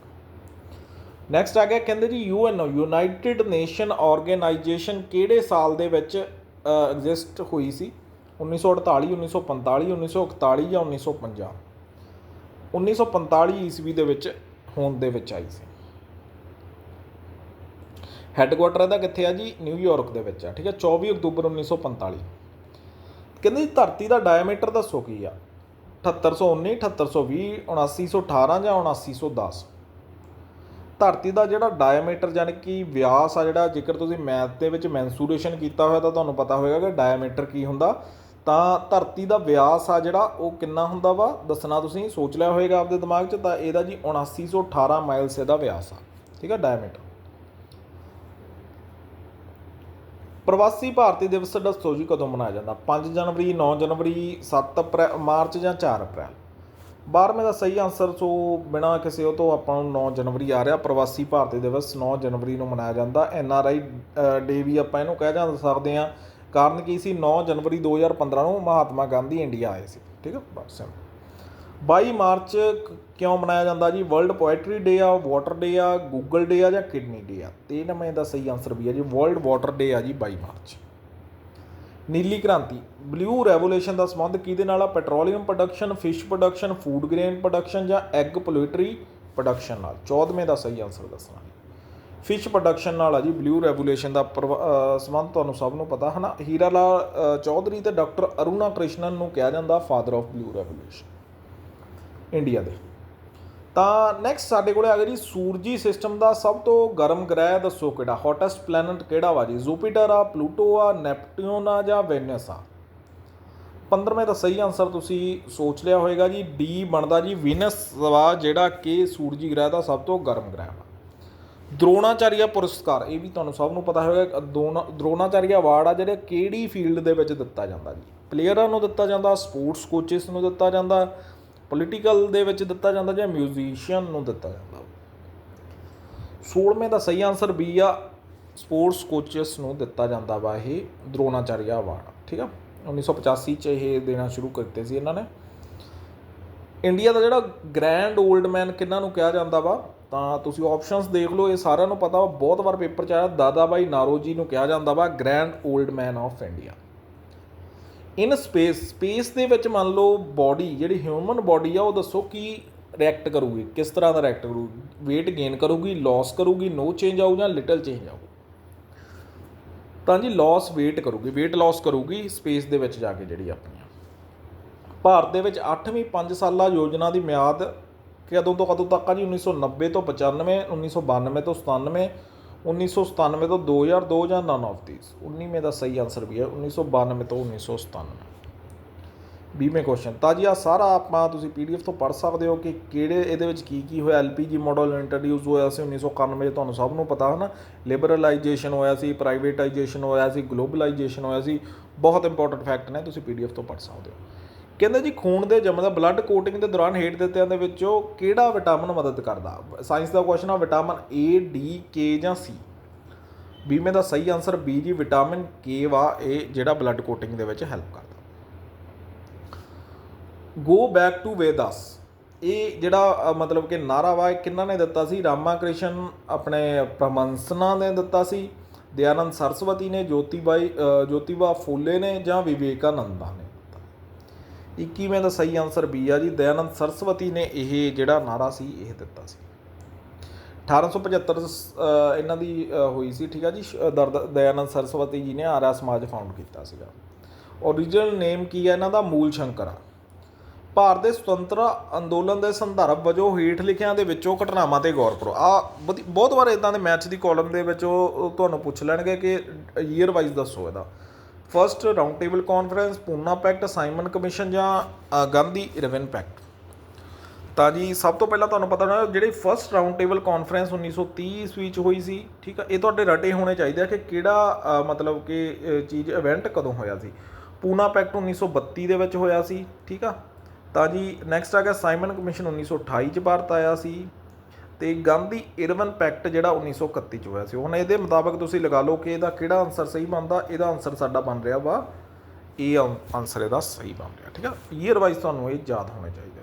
Speaker 1: ਨੈਕਸਟ ਆ ਗਿਆ, ਕਹਿੰਦੇ ਜੀ ਯੂਐਨਓ ਯੂਨਾਈਟਿਡ ਨੇਸ਼ਨ ਆਰਗੇਨਾਈਜੇਸ਼ਨ ਕਿਹੜੇ ਸਾਲ ਦੇ ਵਿੱਚ ਐਗਜ਼ਿਸਟ ਹੋਈ ਸੀ? 1948 1945 1941 ਜਾਂ 1950 1945 ਈਸਵੀ ਦੇ ਵਿੱਚ ਹੋਂਦ ਦੇ ਵਿੱਚ ਆਈ ਸੀ। ਹੈੱਡਕੁਆਟਰ ਇਹਦਾ ਕਿੱਥੇ ਆ ਜੀ? ਨਿਊਯਾਰਕ ਦੇ ਵਿੱਚ ਆ, ਠੀਕ ਹੈ 24 ਅਕਤੂਬਰ 1945 ਕਹਿੰਦੇ ਜੀ, ਧਰਤੀ ਦਾ ਡਾਇਆਮੀਟਰ ਦੱਸੋ ਕੀ ਆ? 7819 7820 7918 ਜਾਂ 7910 ਧਰਤੀ ਦਾ ਜਿਹੜਾ ਡਾਇਆਮੀਟਰ ਯਾਨੀ ਕਿ ਵਿਆਸ ਆ ਜਿਹੜਾ, ਜੇਕਰ ਤੁਸੀਂ ਮੈਥ ਦੇ ਵਿੱਚ ਮੈਂਸੂਰੇਸ਼ਨ ਕੀਤਾ ਹੋਇਆ ਤਾਂ ਤੁਹਾਨੂੰ ਪਤਾ ਹੋਵੇਗਾ ਕਿ ਡਾਇਆਮੀਟਰ ਕੀ ਹੁੰਦਾ। ਤਾਂ ਧਰਤੀ ਦਾ ਵਿਆਸ ਆ ਜਿਹੜਾ, ਉਹ ਕਿੰਨਾ ਹੁੰਦਾ ਵਾ? ਦੱਸਣਾ ਤੁਸੀਂ, ਸੋਚ ਲਿਆ ਹੋਵੇਗਾ ਆਪਦੇ ਦਿਮਾਗ 'ਚ, ਤਾਂ ਇਹਦਾ ਜੀ 7918 ਮਾਈਲਸ ਇਹਦਾ ਵਿਆਸ ਆ। ਠੀਕ ਆ ਡਾਇਆਮੀਟਰ ਪ੍ਰਵਾਸੀ ਭਾਰਤੀ ਦਿਵਸ ਦੱਸੋ ਜੀ, ਕਦੋਂ ਮਨਾਇਆ ਜਾਂਦਾ? 5 ਜਨਵਰੀ 9 ਜਨਵਰੀ 7 ਅਪ੍ਰੈਲ ਮਾਰਚ ਜਾਂ 4 ਅਪ੍ਰੈਲ? 12ਵੇਂ ਦਾ ਸਹੀ ਆਨਸਰ ਸੋ ਬਿਨਾ ਕਿਸੇ ਉਹ ਤੋਂ ਆਪਾਂ ਨੂੰ 9 ਜਨਵਰੀ ਆ ਰਿਹਾ, ਪ੍ਰਵਾਸੀ ਭਾਰਤੀ ਦਿਵਸ 9 ਜਨਵਰੀ ਨੂੰ ਮਨਾਇਆ ਜਾਂਦਾ। ਐਨ ਆਰ ਆਈ ਡੇ ਵੀ ਆਪਾਂ ਇਹਨੂੰ ਕਹਿ ਜਾਂ ਸਕਦੇ ਆ ਕਾਰਨ ਕੀ ਸੀ? 9 ਜਨਵਰੀ 2015 ਨੂੰ ਮਹਾਤਮਾ ਗਾਂਧੀ ਇੰਡੀਆ ਆਏ ਸੀ। ਠੀਕ ਹੈ ਬਸ 22 ਮਾਰਚ ਕਿਉਂ ਮਨਾਇਆ ਜਾਂਦਾ ਜੀ? ਵਰਲਡ ਪੋਇਟਰੀ ਡੇ ਆ ਵਾਟਰ ਡੇ ਆ ਗੂਗਲ ਡੇ ਆ ਜਾਂ ਕਿਡਨੀ ਡੇ ਆ? ਤੇ ਨਵੇਂ ਦਾ ਸਹੀ ਆਨਸਰ ਵੀ ਹੈ ਜੀ। ਵਰਲਡ ਵਾਟਰ ਡੇ ਆ ਜੀ 22 ਮਾਰਚ। ਨੀਲੀ ਕ੍ਰਾਂਤੀ, ਬਲੂ ਰੈਵੋਲੂਸ਼ਨ ਦਾ ਸੰਬੰਧ ਕਿਹਦੇ ਨਾਲ ਆ? Petroleum production fish production food grain production ਜਾਂ ਐਗ ਪੋਲਟਰੀ ਪ੍ਰੋਡਕਸ਼ਨ ਨਾਲ? 14ਵੇਂ ਦਾ ਸਹੀ ਆਨਸਰ ਦੱਸਣਾ ਫਿਸ਼ ਪ੍ਰੋਡਕਸ਼ਨ ਨਾਲ ਆ ਜੀ, ਬਲੂ ਰੈਵੋਲੂਸ਼ਨ ਦਾ ਪ੍ਰਵ- ਸੰਬੰਧ ਤੁਹਾਨੂੰ ਸਭ ਨੂੰ ਪਤਾ ਹੈ ਨਾ ਹੀਰਾ ਲਾਲ ਚੌਧਰੀ ਤੇ ਡਾਕਟਰ ਅਰੁਣਾ ਕ੍ਰਿਸ਼ਨਨ ਨੂੰ ਕਿਹਾ ਜਾਂਦਾ father of blue revolution India ਦੇ। ਤਾਂ ਨੈਕਸਟ ਸਾਡੇ ਕੋਲੇ ਆ ਗਿਆ ਜੀ ਸੂਰਜੀ ਸਿਸਟਮ ਦਾ ਸਭ ਤੋਂ ਗਰਮ ਗ੍ਰਹਿ, ਦੱਸੋ ਕਿਹੜਾ? ਹੌਟੈਸਟ ਪਲੈਨਟ ਕਿਹੜਾ ਵਾ ਜੀ? ਜੁਪੀਟਰ ਆ ਪਲੂਟੋ ਆ ਨੈਪਟਿਊਨ ਆ ਜਾਂ ਵੈਨਸ ਆ? 15ਵੇਂ ਦਾ ਸਹੀ ਆਨਸਰ ਤੁਸੀਂ ਸੋਚ ਲਿਆ ਹੋਵੇਗਾ ਜੀ। ਡੀ ਬਣਦਾ ਜੀ ਵੀਨਸ ਵਾ ਜਿਹੜਾ ਕਿ ਸੂਰਜੀ ਗ੍ਰਹਿ ਦਾ ਸਭ ਤੋਂ ਗਰਮ ਗ੍ਰਹਿ ਵਾ। ਦ੍ਰੋਣਾਚਾਰੀਆ ਪੁਰਸਕਾਰ, ਇਹ ਵੀ ਤੁਹਾਨੂੰ ਸਭ ਨੂੰ ਪਤਾ ਹੋਵੇਗਾ ਦੋਨਾ- ਦ੍ਰੋਣਾਚਾਰੀਆ ਅਵਾਰਡ ਆ ਜਿਹੜਾ ਕਿਹੜੀ ਫੀਲਡ ਦੇ ਵਿੱਚ ਦਿੱਤਾ ਜਾਂਦਾ ਜੀ? ਪਲੇਅਰਾਂ ਨੂੰ ਦਿੱਤਾ ਜਾਂਦਾ ਸਪੋਰਟਸ ਕੋਚਿਸ ਨੂੰ ਦਿੱਤਾ ਜਾਂਦਾ ਪੋਲੀਟੀਕਲ ਦੇ ਵਿੱਚ ਦਿੱਤਾ ਜਾਂਦਾ ਜਾਂ ਮਿਊਜ਼ੀਸ਼ੀਅਨ ਨੂੰ ਦਿੱਤਾ ਜਾਂਦਾ। 16ਵੇਂ ਦਾ ਸਹੀ ਆਨਸਰ ਬੀ ਆ ਸਪੋਰਟਸ ਕੋਚਸ ਨੂੰ ਦਿੱਤਾ ਜਾਂਦਾ ਵਾ ਇਹ ਦਰੋਣਾਚਾਰਿਆ ਅਵਾਰਡ ਠੀਕ ਆ? 1985 ਚ ਇਹ ਦੇਣਾ ਸ਼ੁਰੂ ਕਰਤੇ ਸੀ ਇਹਨਾਂ ਨੇ। ਇੰਡੀਆ ਦਾ ਜਿਹੜਾ ਗ੍ਰੈਂਡ 올ਡ ਮੈਨ ਕਿਹਨਾਂ ਨੂੰ ਕਿਹਾ ਜਾਂਦਾ ਵਾ, ਤਾਂ ਤੁਸੀਂ ਆਪਸ਼ਨਸ ਦੇਖ ਲਓ, ਇਹ ਸਾਰਿਆਂ ਨੂੰ ਪਤਾ ਵਾ, ਬਹੁਤ ਵਾਰ ਪੇਪਰ ਚ ਆਇਆ, ਦਾਦਾ ਬਾਈ ਨਾਰੋਜੀ ਨੂੰ ਕਿਹਾ ਜਾਂਦਾ ਵਾ grand old man of India in space space ਦੇ ਵਿੱਚ ਮੰਨ ਲਓ ਬਾਡੀ ਜਿਹੜੀ ਹਿਊਮਨ ਬਾਡੀ ਆ, ਉਹ ਦੱਸੋ ਕੀ ਰਿਐਕਟ ਕਰੂਗੀ, ਕਿਸ ਤਰ੍ਹਾਂ ਦਾ ਰਿਐਕਟ ਕਰੂਗੀ? weight ਗੇਨ ਕਰੂਗੀ ਲਾਸ ਕਰੂਗੀ ਨੋ ਚੇਂਜ ਆਊ ਜਾਂ ਲਿਟਲ ਚੇਂਜ ਆਊ? ਤਾਂ ਜੀ ਲਾਸ weight ਕਰੂਗੀ, weight ਲਾਸ ਕਰੂਗੀ ਸਪੇਸ ਦੇ ਵਿੱਚ ਜਾ ਕੇ ਜਿਹੜੀ ਆਪਣੀ ਭਾਰਤ ਦੇ ਵਿੱਚ 8ਵੀਂ 5 ਸਾਲਾ ਯੋਜਨਾ ਦੀ ਮਿਆਦ ਕਦੋਂ ਤੋਂ ਕਦੋਂ ਤੱਕ ਆ ਜੀ? 1990 ਤੋਂ 95 1992 ਤੋਂ 97 1997 ਤੋਂ 2002 ਜਾਂ ਨਨ ਆਫ ਥੀਸ 19ਵੇਂ ਦਾ ਸਹੀ ਆਨਸਰ ਵੀ ਹੈ 1992 ਤੋਂ 1997 20ਵੇਂ ਕੁਐਸਚਨ ਤਾਂ ਜੀ ਆ ਸਾਰਾ ਆਪਾਂ ਤੁਸੀਂ ਪੀਡੀਐਫ ਤੋਂ ਪੜ੍ਹ ਸਕਦੇ ਹੋ ਕਿ ਕਿਹੜੇ ਇਹਦੇ ਵਿੱਚ ਕੀ ਕੀ ਹੋਇਆ, ਐਲਪੀਜੀ ਮਾਡਲ ਇੰਟਰੋਡਿਊਸ ਹੋਇਆ ਸੀ 1991 'ਚ ਤੁਹਾਨੂੰ ਸਭ ਨੂੰ ਪਤਾ ਹੈ ਨਾ? ਲਿਬਰਲਾਈਜੇਸ਼ਨ ਹੋਇਆ ਸੀ ਪ੍ਰਾਈਵੇਟਾਈਜੇਸ਼ਨ ਹੋਇਆ ਸੀ ਗਲੋਬਲਾਈਜੇਸ਼ਨ ਹੋਇਆ ਸੀ, ਬਹੁਤ ਇੰਪੋਰਟੈਂਟ ਫੈਕਟ ਨੇ, ਤੁਸੀਂ ਪੀਡੀਐਫ ਤੋਂ ਪੜ੍ਹ ਸਕਦੇ ਹੋ। ਕਹਿੰਦੇ ਜੀ ਖੂਨ ਦੇ ਜੰਮ ਦਾ ਬਲੱਡ ਕੋਟਿੰਗ ਦੇ ਦੌਰਾਨ ਹੇਠ ਦਿੱਤਿਆਂ ਦੇ ਵਿੱਚੋਂ ਕਿਹੜਾ ਵਿਟਾਮਿਨ ਮਦਦ ਕਰਦਾ? ਸਾਇੰਸ ਦਾ ਕੁਐਸਚਨ ਆ ਵਿਟਾਮਿਨ ਏ ਡੀ ਕੇ ਜਾਂ ਸੀ ਬੀਮੇ ਦਾ ਸਹੀ ਆਨਸਰ ਬੀ ਜੀ ਵਿਟਾਮਿਨ ਕੇ ਵਾ ਇਹ ਜਿਹੜਾ ਬਲੱਡ ਕੋਟਿੰਗ ਦੇ ਵਿੱਚ ਹੈਲਪ ਕਰਦਾ। ਗੋ ਬੈਕ ਟੂ ਵੇਦਾਸ ਇਹ ਜਿਹੜਾ ਮਤਲਬ ਕਿ ਨਾਰਾ ਵਾ, ਇਹ ਕਿਹਨਾਂ ਨੇ ਦਿੱਤਾ ਸੀ? ਰਾਮਾ ਕ੍ਰਿਸ਼ਨ ਆਪਣੇ ਪ੍ਰਮੰਸਨਾ ਨੇ ਦਿੱਤਾ ਸੀ। ਦਿਆਨੰਦ ਸਰਸਵਤੀ ਨੇ, ਜੋਤੀਬਾਈ ਜੋਤੀਬਾ ਫੂਲੇ ਨੇ ਜਾਂ ਵਿਵੇਕਾਨੰਦ ਨੇ? 21ਵੇਂ ਦਾ ਸਹੀ ਆਨਸਰ ਬੀ ਆ ਜੀ। ਦਇਆਨੰਦ ਸਰਸਵਤੀ ਨੇ ਇਹ ਜਿਹੜਾ ਨਾਰਾ ਸੀ ਇਹ ਦਿੱਤਾ ਸੀ। 1875 ਅ, ਇਹਨਾਂ ਦੀ ਹੋਈ ਸੀ ਠੀਕ ਆ ਜੀ? ਸ਼- ਦਰ- ਦਇਆਨੰਦ ਸਰਸਵਤੀ ਜੀ ਨੇ ਆਰਿਆ ਸਮਾਜ ਫਾਊਂਡ ਕੀਤਾ ਸੀਗਾ। ਓਰੀਜਨਲ ਨੇਮ ਕੀ ਹੈ ਇਹਨਾਂ ਦਾ? ਮੂਲ ਸ਼ੰਕਰ ਆ। ਭਾਰਤ ਦੇ ਸੁਤੰਤਰ ਅੰਦੋਲਨ ਦੇ ਸੰਦਰਭ ਵਜੋਂ ਹੇਠ ਲਿਖਿਆਂ ਦੇ ਵਿੱਚੋਂ ਘਟਨਾਵਾਂ ਤੇ ਗੌਰ ਕਰੋ। ਆ ਬਹੁਤ ਵਾਰ ਇਦਾਂ ਦੇ ਮੈਚ ਦੀ ਕਾਲਮ ਦੇ ਵਿੱਚ ਉਹ ਤੁਹਾਨੂੰ ਪੁੱਛ ਲੈਣਗੇ ਕਿ ਈਅਰ ਵਾਈਜ਼ ਦੱਸੋ ਇਹਦਾ। First round table conference Poona pact Simon commission ਜਾਂ ਗਾਂਧੀ ਇਰਵਿਨ ਪੈਕਟ ਤਾਂ ਜੀ, ਸਭ ਤੋਂ ਪਹਿਲਾਂ ਤੁਹਾਨੂੰ ਪਤਾ ਹੋਣਾ, ਜਿਹੜੇ ਫਰਸਟ ਰਾਉਂਡ ਟੇਬਲ ਕਾਨਫਰੰਸ 1930 ਈਸਵੀ ਚ ਹੋਈ ਸੀ, ਠੀਕ ਆ, ਇਹ ਤੁਹਾਡੇ ਰਟੇ ਹੋਣੇ ਚਾਹੀਦੇ ਆ ਕਿ ਕਿਹੜਾ ਮਤਲਬ ਕਿ ਚੀਜ਼ ਇਵੈਂਟ ਕਦੋਂ ਹੋਇਆ ਸੀ? ਪੂਨਾ ਪੈਕਟ 1932 ਦੇ ਵਿੱਚ ਹੋਇਆ ਸੀ, ਠੀਕ ਆ? ਤਾਂ ਜੀ ਨੈਕਸਟ ਆ ਗਿਆ ਸਾਈਮਨ ਕਮਿਸ਼ਨ 1928 ਚ ਭਾਰਤ ਆਇਆ ਸੀ ਤੇ ਗਾਂਧੀ ਇਰਵਨ ਪੈਕਟ ਜਿਹੜਾ 1931 ਚ ਹੋਇਆ ਸੀ। ਹੁਣ ਇਹਦੇ ਮੁਤਾਬਕ ਤੁਸੀਂ ਲਗਾ ਲਓ ਕਿ ਇਹਦਾ ਕਿਹੜਾ ਆਨਸਰ ਸਹੀ ਬਣਦਾ, ਇਹਦਾ ਆਨਸਰ ਸਾਡਾ ਬਣ ਰਿਹਾ ਵਾ ਇਹ ਆਨਸਰ ਇਹਦਾ ਸਹੀ ਬਣ ਰਿਹਾ, ਠੀਕ ਆ? ਈਅਰ ਵਾਈਜ਼ ਤੁਹਾਨੂੰ ਇਹ ਯਾਦ ਹੋਣੇ ਚਾਹੀਦੇ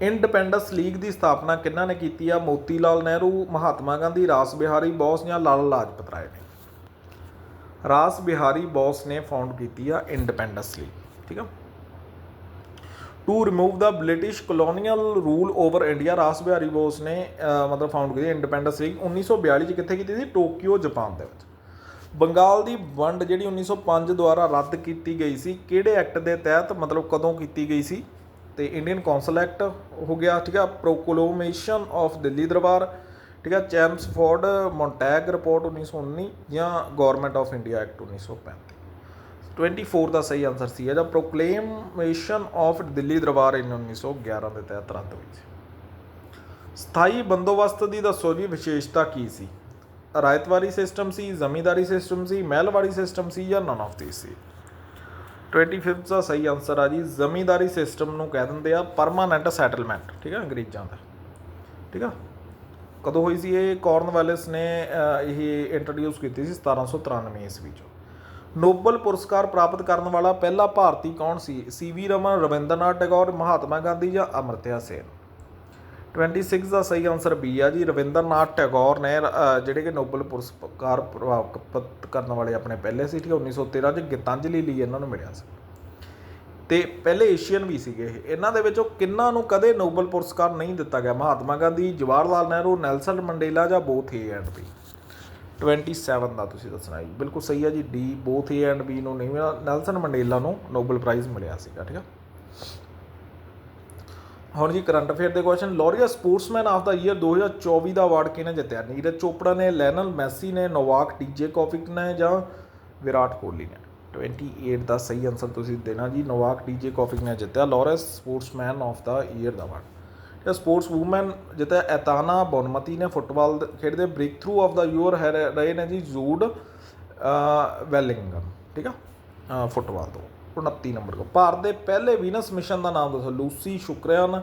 Speaker 1: ਇੰਡੀਪੈਂਡੈਂਸ ਲੀਗ ਦੀ ਸਥਾਪਨਾ ਕਿਹਨਾਂ ਨੇ ਕੀਤੀ ਆ? ਮੋਤੀ ਲਾਲ ਨਹਿਰੂ, ਮਹਾਤਮਾ ਗਾਂਧੀ, ਰਾਸ ਬਿਹਾਰੀ ਬੋਸ ਜਾਂ ਲਾਲ ਲਾਜਪਤ ਰਾਏ ਨੇ? ਰਾਸ ਬਿਹਾਰੀ ਬੋਸ ਨੇ ਫਾਊਂਡ ਕੀਤੀ ਆ ਇੰਡੀਪੈਂਡੈਂਸ ਲੀਗ ਠੀਕ ਆ? To remove the British colonial rule over India Ras Bihari Bose ਨੇ ਮਤਲਬ ਫਾਊਂਡ ਕੀਤੀ ਇੰਡੀਪੈਂਡੈਂਸ ਲੀਗ 1942 ਚ ਕਿੱਥੇ ਕੀਤੀ ਸੀ? ਟੋਕੀਓ ਜਾਪਾਨ ਦੇ ਵਿੱਚ। ਬੰਗਾਲ ਦੀ ਵੰਡ ਜਿਹੜੀ 1905 ਦੁਆਰਾ ਰੱਦ ਕੀਤੀ ਗਈ ਸੀ, ਕਿਹੜੇ ਐਕਟ ਦੇ ਤਹਿਤ, ਮਤਲਬ ਕਦੋਂ ਕੀਤੀ ਗਈ ਸੀ? ਤੇ ਇੰਡੀਅਨ ਕੌਂਸਲ ਐਕਟ ਹੋ ਗਿਆ, ਠੀਕ ਆ ਪ੍ਰੋਕਲੋਮੇਸ਼ਨ ਆਫ ਦਿੱਲੀ ਦਰਬਾਰ ਠੀਕ ਆ ਚੈਮਸਫੋਰਡ ਮੌਂਟੈਗ ਰਿਪੋਰਟ 1919 ਜਾਂ ਗਵਰਨਮੈਂਟ ਆਫ ਇੰਡੀਆ ਐਕਟ 1935 24 ਦਾ ਸਹੀ ਆਨਸਰ ਸੀ। ਇਹਦਾ ਪ੍ਰੋਕਲੇਮੇਸ਼ਨ ਆਫ ਦਿੱਲੀ ਦਰਬਾਰ ਇਨ 1911 ਦੇ ਤਹਿਤ ਰੱਦ ਹੋਈ ਸੀ। ਸਥਾਈ ਬੰਦੋਬਸਤ ਦੀ ਦੱਸੋ ਜੀ ਵਿਸ਼ੇਸ਼ਤਾ ਕੀ ਸੀ? ਰਾਇਤਵਾਰੀ ਸਿਸਟਮ ਸੀ, ਜ਼ਮੀਂਦਾਰੀ ਸਿਸਟਮ ਸੀ ਮਹਿਲਵਾੜੀ ਸਿਸਟਮ ਸੀ ਜਾਂ none of these C? 25th ਦਾ ਸਹੀ ਆਨਸਰ ਆ ਜੀ, ਜ਼ਮੀਂਦਾਰੀ ਸਿਸਟਮ ਨੂੰ ਕਹਿ ਦਿੰਦੇ ਆ ਪਰਮਾਨੈਂਟ ਸੈਟਲਮੈਂਟ ਠੀਕ ਆ ਅੰਗਰੇਜ਼ਾਂ ਦਾ? ਠੀਕ ਆ? ਕਦੋਂ ਹੋਈ ਸੀ ਇਹ? ਕਾਰਨਵਾਲਿਸ ਨੇ ਇਹ ਇੰਟਰੋਡਿਊਸ ਕੀਤੀ ਸੀ 1793 ਈਸਵੀ ਚ। ਨੋਬਲ ਪੁਰਸਕਾਰ ਪ੍ਰਾਪਤ ਕਰਨ ਵਾਲਾ ਪਹਿਲਾ ਭਾਰਤੀ ਕੌਣ ਸੀ? ਸੀ ਵੀ ਰਮਨ, ਰਵਿੰਦਰਨਾਥ ਟੈਗੋਰ, ਮਹਾਤਮਾ ਗਾਂਧੀ ਜਾਂ ਅਮਰਤਿਆ ਸੇਨ? 26 ਦਾ ਸਹੀ ਆਨਸਰ ਬੀ ਆ ਜੀ। ਰਵਿੰਦਰਨਾਥ ਟੈਗੋਰ ਨੇ ਜਿਹੜੇ ਕਿ ਨੋਬਲ ਪੁਰਸਕਾਰ ਪ੍ਰਾਪਤ ਕਰਨ ਵਾਲੇ ਆਪਣੇ ਪਹਿਲੇ ਸੀ, ਠੀਕ ਹੈ 1913 ਚ ਗੀਤਾਂਜਲੀ ਲਈ ਇਹਨਾਂ ਨੂੰ ਮਿਲਿਆ ਸੀ। ਤੇ ਪਹਿਲੇ ਏਸ਼ੀਅਨ ਵੀ ਸੀਗੇ ਇਹਨਾਂ ਦੇ ਵਿੱਚੋਂ ਕਿੰਨਾਂ ਨੂੰ ਕਦੇ ਨੋਬਲ ਪੁਰਸਕਾਰ ਨਹੀਂ ਦਿੱਤਾ ਗਿਆ? ਮਹਾਤਮਾ ਗਾਂਧੀ ਜਵਾਹਰ ਲਾਲ ਨਹਿਰੂ, ਨੈਲਸਨ ਮੰਡੇਲਾ ਜਾਂ ਬੋਥ ਏ ਐਂਡ ਬੀ? 27 ਦਾ ਤੁਸੀਂ ਦੱਸਣਾ ਜੀ। ਬਿਲਕੁਲ ਸਹੀ ਹੈ ਜੀ। D both A and B ਨੂੰ ਨਹੀਂ ਮਿਲਿਆ ਨੈਲਸਨ ਮੰਡੇਲਾ ਨੂੰ ਨੋਬਲ ਪ੍ਰਾਈਜ਼ ਮਿਲਿਆ ਸੀਗਾ, ਠੀਕ ਹੈ ਹੁਣ ਜੀ ਕਰੰਟ ਅਫੇਅਰ ਦੇ question Laureus sportsman of the year 2024 ਦਾ ਅਵਾਰਡ ਕਿਹਨੇ ਜਿੱਤਿਆ? ਨੀਰਜ ਚੋਪੜਾ ਨੇ, ਲੈਨਲ ਮੈਸੀ ਨੇ, ਨੋਵਾਕ ਡੀਜੇ ਕੋਫਿਕ ਨੇ ਜਾਂ ਵਿਰਾਟ ਕੋਹਲੀ ਨੇ? 28 ਦਾ ਸਹੀ ਆਨਸਰ ਤੁਸੀਂ ਦੇਣਾ ਜੀ। ਨੋਵਾਕ ਡੀਜੇ ਕੋਫਿਕ ਨੇ ਜਿੱਤਿਆ। Laureus sportsman of the year the award sportswoman ਜਿੱਤਿਆ ਐਤਾਨਾ ਬੋਨਮਤੀ ਨੇ ਫੁੱਟਬਾਲ ਖੇਡਦੇ break through of the year ਹੈ ਰਹੇ ਨੇ ਜੀ ਜ਼ੂਡ ਵੈਲਿੰਗਮ ਠੀਕ ਆ? ਫੁੱਟਬਾਲ ਤੋਂ 29 ਨੰਬਰ ਕੋ ਭਾਰਤ ਦੇ ਪਹਿਲੇ ਵੀਨਸ ਮਿਸ਼ਨ ਦਾ ਨਾਮ ਦੱਸੋ, ਲੂਸੀ ਸ਼ੁਕਰਿਆਨ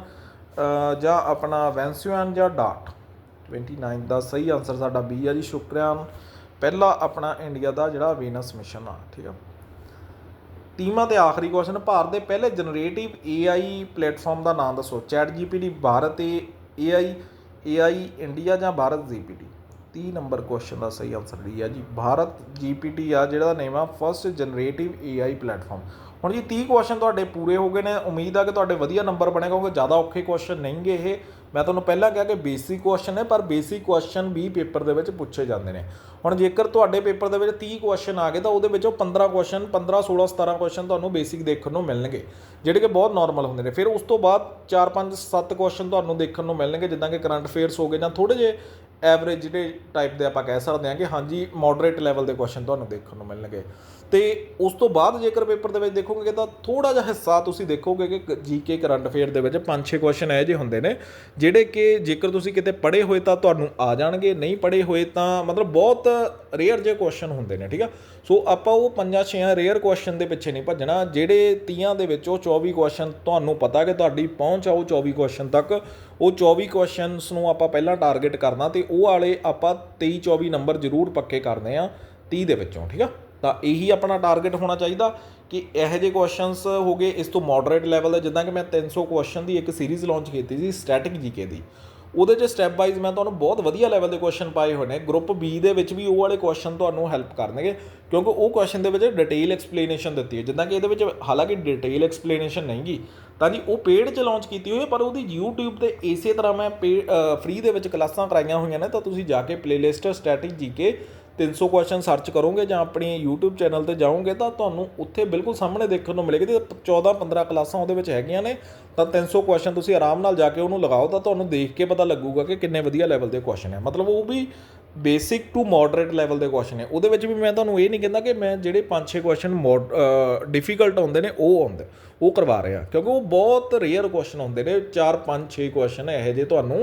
Speaker 1: ਜਾਂ ਆਪਣਾ ਵੈਂਸਿਊਨ ਜਾਂ ਡਾਟ? 29 ਦਾ ਸਹੀ ਆਨਸਰ ਸਾਡਾ ਬੀ ਆ ਜੀ ਸ਼ੁਕਰਿਆਨ ਪਹਿਲਾ ਆਪਣਾ ਇੰਡੀਆ ਦਾ ਜਿਹੜਾ ਵੀਨਸ ਮਿਸ਼ਨ ਆ, ਠੀਕ ਆ? ਤੀਵਾਂ ਤੇ ਆਖਰੀ ਕੁਐਸਚਨ ਭਾਰਤ ਦੇ ਪਹਿਲੇ ਜਨਰੇਟਿਵ AI ਪਲੇਟਫਾਰਮ ਦਾ ਨਾਮ ਦੱਸੋ। ਚੈਟ GPT ਭਾਰਤ ਤੇ AI AI ਇੰਡੀਆ ਜਾਂ ਭਾਰਤ GPT 30 ਨੰਬਰ ਕੁਐਸਚਨ ਦਾ ਸਹੀ ਆਨਸਰ ਡੀ ਆ ਜੀ। ਭਾਰਤ GPT ਆ ਜਿਹੜਾ ਨੇਮ ਆ ਫਰਸਟ ਜਨਰੇਟਿਵ AI ਪਲੇਟਫਾਰਮ ਹੁਣ ਜੀ 30 ਕੁਐਸਚਨ ਤੁਹਾਡੇ ਪੂਰੇ ਹੋ ਗਏ ਨੇ, ਉਮੀਦ ਆ ਕਿ ਤੁਹਾਡੇ ਵਧੀਆ ਨੰਬਰ ਬਣੇ ਕਿਉਂਕਿ ਜ਼ਿਆਦਾ ਔਖੇ ਕੁਐਸਚਨ ਨਹੀਂਗੇ ਇਹ। ਮੈਂ ਤੁਹਾਨੂੰ ਪਹਿਲਾਂ ਕਿਹਾ ਕਿ ਬੇਸਿਕ ਕੁਐਸਚਨ ਹੈ ਪਰ ਬੇਸਿਕ ਕੁਐਸਚਨ ਵੀ ਪੇਪਰ ਦੇ ਵਿੱਚ ਪੁੱਛੇ ਜਾਂਦੇ ਨੇ। ਹੁਣ ਜੇਕਰ ਤੁਹਾਡੇ ਪੇਪਰ ਦੇ ਵਿੱਚ 30 ਕੁਐਸਚਨ ਆ ਗਏ, ਤਾਂ ਉਹਦੇ ਵਿੱਚੋਂ 15 ਕੁਐਸਚਨ 15 16 17 ਕੁਐਸਚਨ ਤੁਹਾਨੂੰ ਬੇਸਿਕ ਦੇਖਣ ਨੂੰ ਮਿਲਣਗੇ, ਜਿਹੜੇ ਕਿ ਬਹੁਤ ਨਾਰਮਲ ਹੁੰਦੇ ਨੇ। ਫਿਰ ਉਸ ਤੋਂ ਬਾਅਦ 4 5 7 ਕੁਐਸਚਨ ਤੁਹਾਨੂੰ ਦੇਖਣ ਨੂੰ ਮਿਲਣਗੇ, ਜਿੱਦਾਂ ਕਿ ਕਰੰਟ ਅਫੇਅਰਸ ਹੋ ਗਏ, ਜਾਂ ਥੋੜੇ ਜਿਹੇ ਐਵਰੇਜ ਜਿਹੜੇ ਟਾਈਪ ਦੇ ਆਪਾਂ ਕਹਿ ਸਕਦੇ ਹਾਂ ਕਿ ਹਾਂਜੀ ਮੋਡਰੇਟ ਲੈਵਲ ਦੇ ਕੁਐਸਚਨ ਤੁਹਾਨੂੰ ਦੇਖਣ ਨੂੰ ਮਿਲਣਗੇ। ਤੇ ਉਸ ਤੋਂ ਬਾਅਦ ਜੇਕਰ ਪੇਪਰ ਦੇ ਵਿੱਚ ਦੇਖੋਗੇ ਤਾਂ ਥੋੜਾ ਜਿਹਾ ਹਿੱਸਾ ਤੁਸੀਂ ਦੇਖੋਗੇ ਕਿ ਜੀਕੇ ਕਰੰਟ ਅਫੇਅਰ ਦੇ ਵਿੱਚ 5-6 ਕੁਐਸਚਨ ਇਹੋ ਜਿਹੇ ਹੁੰਦੇ ਨੇ, ਜਿਹੜੇ ਕਿ ਜੇਕਰ ਤੁਸੀਂ ਕਿਤੇ ਪੜ੍ਹੇ ਹੋਏ ਤਾਂ ਤੁਹਾਨੂੰ ਆ ਜਾਣਗੇ, ਨਹੀਂ ਪੜ੍ਹੇ ਹੋਏ ਤਾਂ ਮਤਲਬ ਬਹੁਤ ਰੇਅਰ ਜਿਹੇ ਕੁਐਸਚਨ ਹੁੰਦੇ ਨੇ, ਠੀਕ ਆ? ਸੋ ਆਪਾਂ ਉਹ ਪੰਜਾਂ ਛੇਆਂ ਰੇਅਰ ਕੁਐਸਚਨ ਦੇ ਪਿੱਛੇ ਨਹੀਂ ਭੱਜਣਾ, ਜਿਹੜੇ 30 ਦੇ ਵਿੱਚ ਉਹ 24 ਕੁਐਸਚਨ ਤੁਹਾਨੂੰ ਪਤਾ ਕਿ ਤੁਹਾਡੀ ਪਹੁੰਚ ਆ ਉਹ 24 ਕੁਐਸਚਨ ਤੱਕ, ਉਹ 24 ਕੁਐਸਚਨਸ ਨੂੰ ਆਪਾਂ ਪਹਿਲਾਂ ਟਾਰਗੇਟ ਕਰਨਾ ਤੇ ਉਹ ਵਾਲੇ ਆਪਾਂ 23 24 ਨੰਬਰ ਜ਼ਰੂਰ ਪੱਕੇ ਕਰਨੇ ਆ 30 ਦੇ ਵਿੱਚੋਂ, ਠੀਕ ਆ? ਤਾਂ ਇਹੀ ਆਪਣਾ ਟਾਰਗੇਟ ਹੋਣਾ ਚਾਹੀਦਾ ਕਿ ਇਹੋ ਜਿਹੇ ਕੁਐਸਚਨਸ ਹੋ ਗਏ, ਇਸ ਤੋਂ ਮੋਡਰੇਟ ਲੈਵਲ ਦੇ, ਜਿੱਦਾਂ ਕਿ ਮੈਂ 300 ਕੁਐਸਚਨ ਦੀ ਇੱਕ ਸੀਰੀਜ਼ ਲਾਂਚ ਕੀਤੀ ਸੀ ਸਟੈਟਿਕ ਜੀਕੇ ਦੀ। ਉਹਦੇ 'ਚ ਸਟੈਪ ਵਾਈਜ਼ ਮੈਂ ਤੁਹਾਨੂੰ ਬਹੁਤ ਵਧੀਆ ਲੈਵਲ ਦੇ ਕੁਐਸਚਨ ਪਾਏ ਹੋਏ ਨੇ। ਗਰੁੱਪ ਬੀ ਦੇ ਵਿੱਚ ਵੀ ਉਹ ਵਾਲੇ ਕੁਐਸਚਨ ਤੁਹਾਨੂੰ ਹੈਲਪ ਕਰਨਗੇ, ਕਿਉਂਕਿ ਉਹ ਕੁਐਸਚਨ ਦੇ ਵਿੱਚ ਡਿਟੇਲ ਐਕਸਪਲੇਨੇਸ਼ਨ ਦਿੱਤੀ ਹੈ। ਜਿੱਦਾਂ ਕਿ ਇਹਦੇ ਵਿੱਚ ਹਾਲਾਂਕਿ ਡਿਟੇਲ ਐਕਸਪਲੇਨੇਸ਼ਨ ਨਹੀਂਗੀ ਤਾਂ ਜੀ ਉਹ ਪੇਡ 'ਚ ਲਾਂਚ ਕੀਤੀ ਹੋਈ ਹੈ, ਪਰ ਉਹਦੀ YouTube ਤੇ ਇਸੇ ਤਰ੍ਹਾਂ ਮੈਂ ਫ੍ਰੀ ਦੇ ਵਿੱਚ ਕਲਾਸਾਂ ਕਰਾਈਆਂ ਹੋਈਆਂ ਨੇ, ਤਾਂ ਤੁਸੀਂ ਜਾ ਕੇ playlist static GK 300 question search ਕਰੋਗੇ ਜਾਂ ਆਪਣੀ YouTube ਚੈਨਲ ਤੇ ਜਾਓਗੇ ਤਾਂ ਤੁਹਾਨੂੰ ਉੱਥੇ ਬਿਲਕੁਲ ਸਾਹਮਣੇ ਦੇਖਣ ਨੂੰ ਮਿਲੇਗੀ। ਤੇ 14 15 ਕਲਾਸਾਂ ਉਹਦੇ ਵਿੱਚ ਹੈਗੀਆਂ ਨੇ, ਤਾਂ 300 ਕੁਐਸਚਨ ਤੁਸੀਂ ਆਰਾਮ ਨਾਲ ਜਾ ਕੇ ਉਹਨੂੰ ਲਗਾਓ ਤਾਂ ਤੁਹਾਨੂੰ ਦੇਖ ਕੇ ਪਤਾ ਲੱਗੂਗਾ ਕਿ ਕਿੰਨੇ ਵਧੀਆ ਲੈਵਲ ਦੇ ਕੁਐਸਚਨ ਹੈ ਮਤਲਬ ਉਹ ਵੀ ਬੇਸਿਕ ਟੂ ਮੋਡਰੇਟ ਲੈਵਲ ਦੇ ਕੁਐਸਚਨ ਹੈ ਉਹਦੇ ਵਿੱਚ ਵੀ ਮੈਂ ਤੁਹਾਨੂੰ ਇਹ ਨਹੀਂ ਕਹਿੰਦਾ ਕਿ ਮੈਂ ਜਿਹੜੇ 5-6 ਕੁਐਸਚਨ ਡਿਫਿਕਲਟ ਹੁੰਦੇ ਨੇ, ਉਹ ਆਉਂਦੇ, ਉਹ ਕਰਵਾ ਰਿਹਾ। ਕਿਉਂਕਿ ਉਹ ਬਹੁਤ ਰੇਅਰ ਕੁਐਸਚਨ ਹੁੰਦੇ ਨੇ 4 5 6 ਕੁਐਸਚਨ ਇਹੋ ਜਿਹੇ ਤੁਹਾਨੂੰ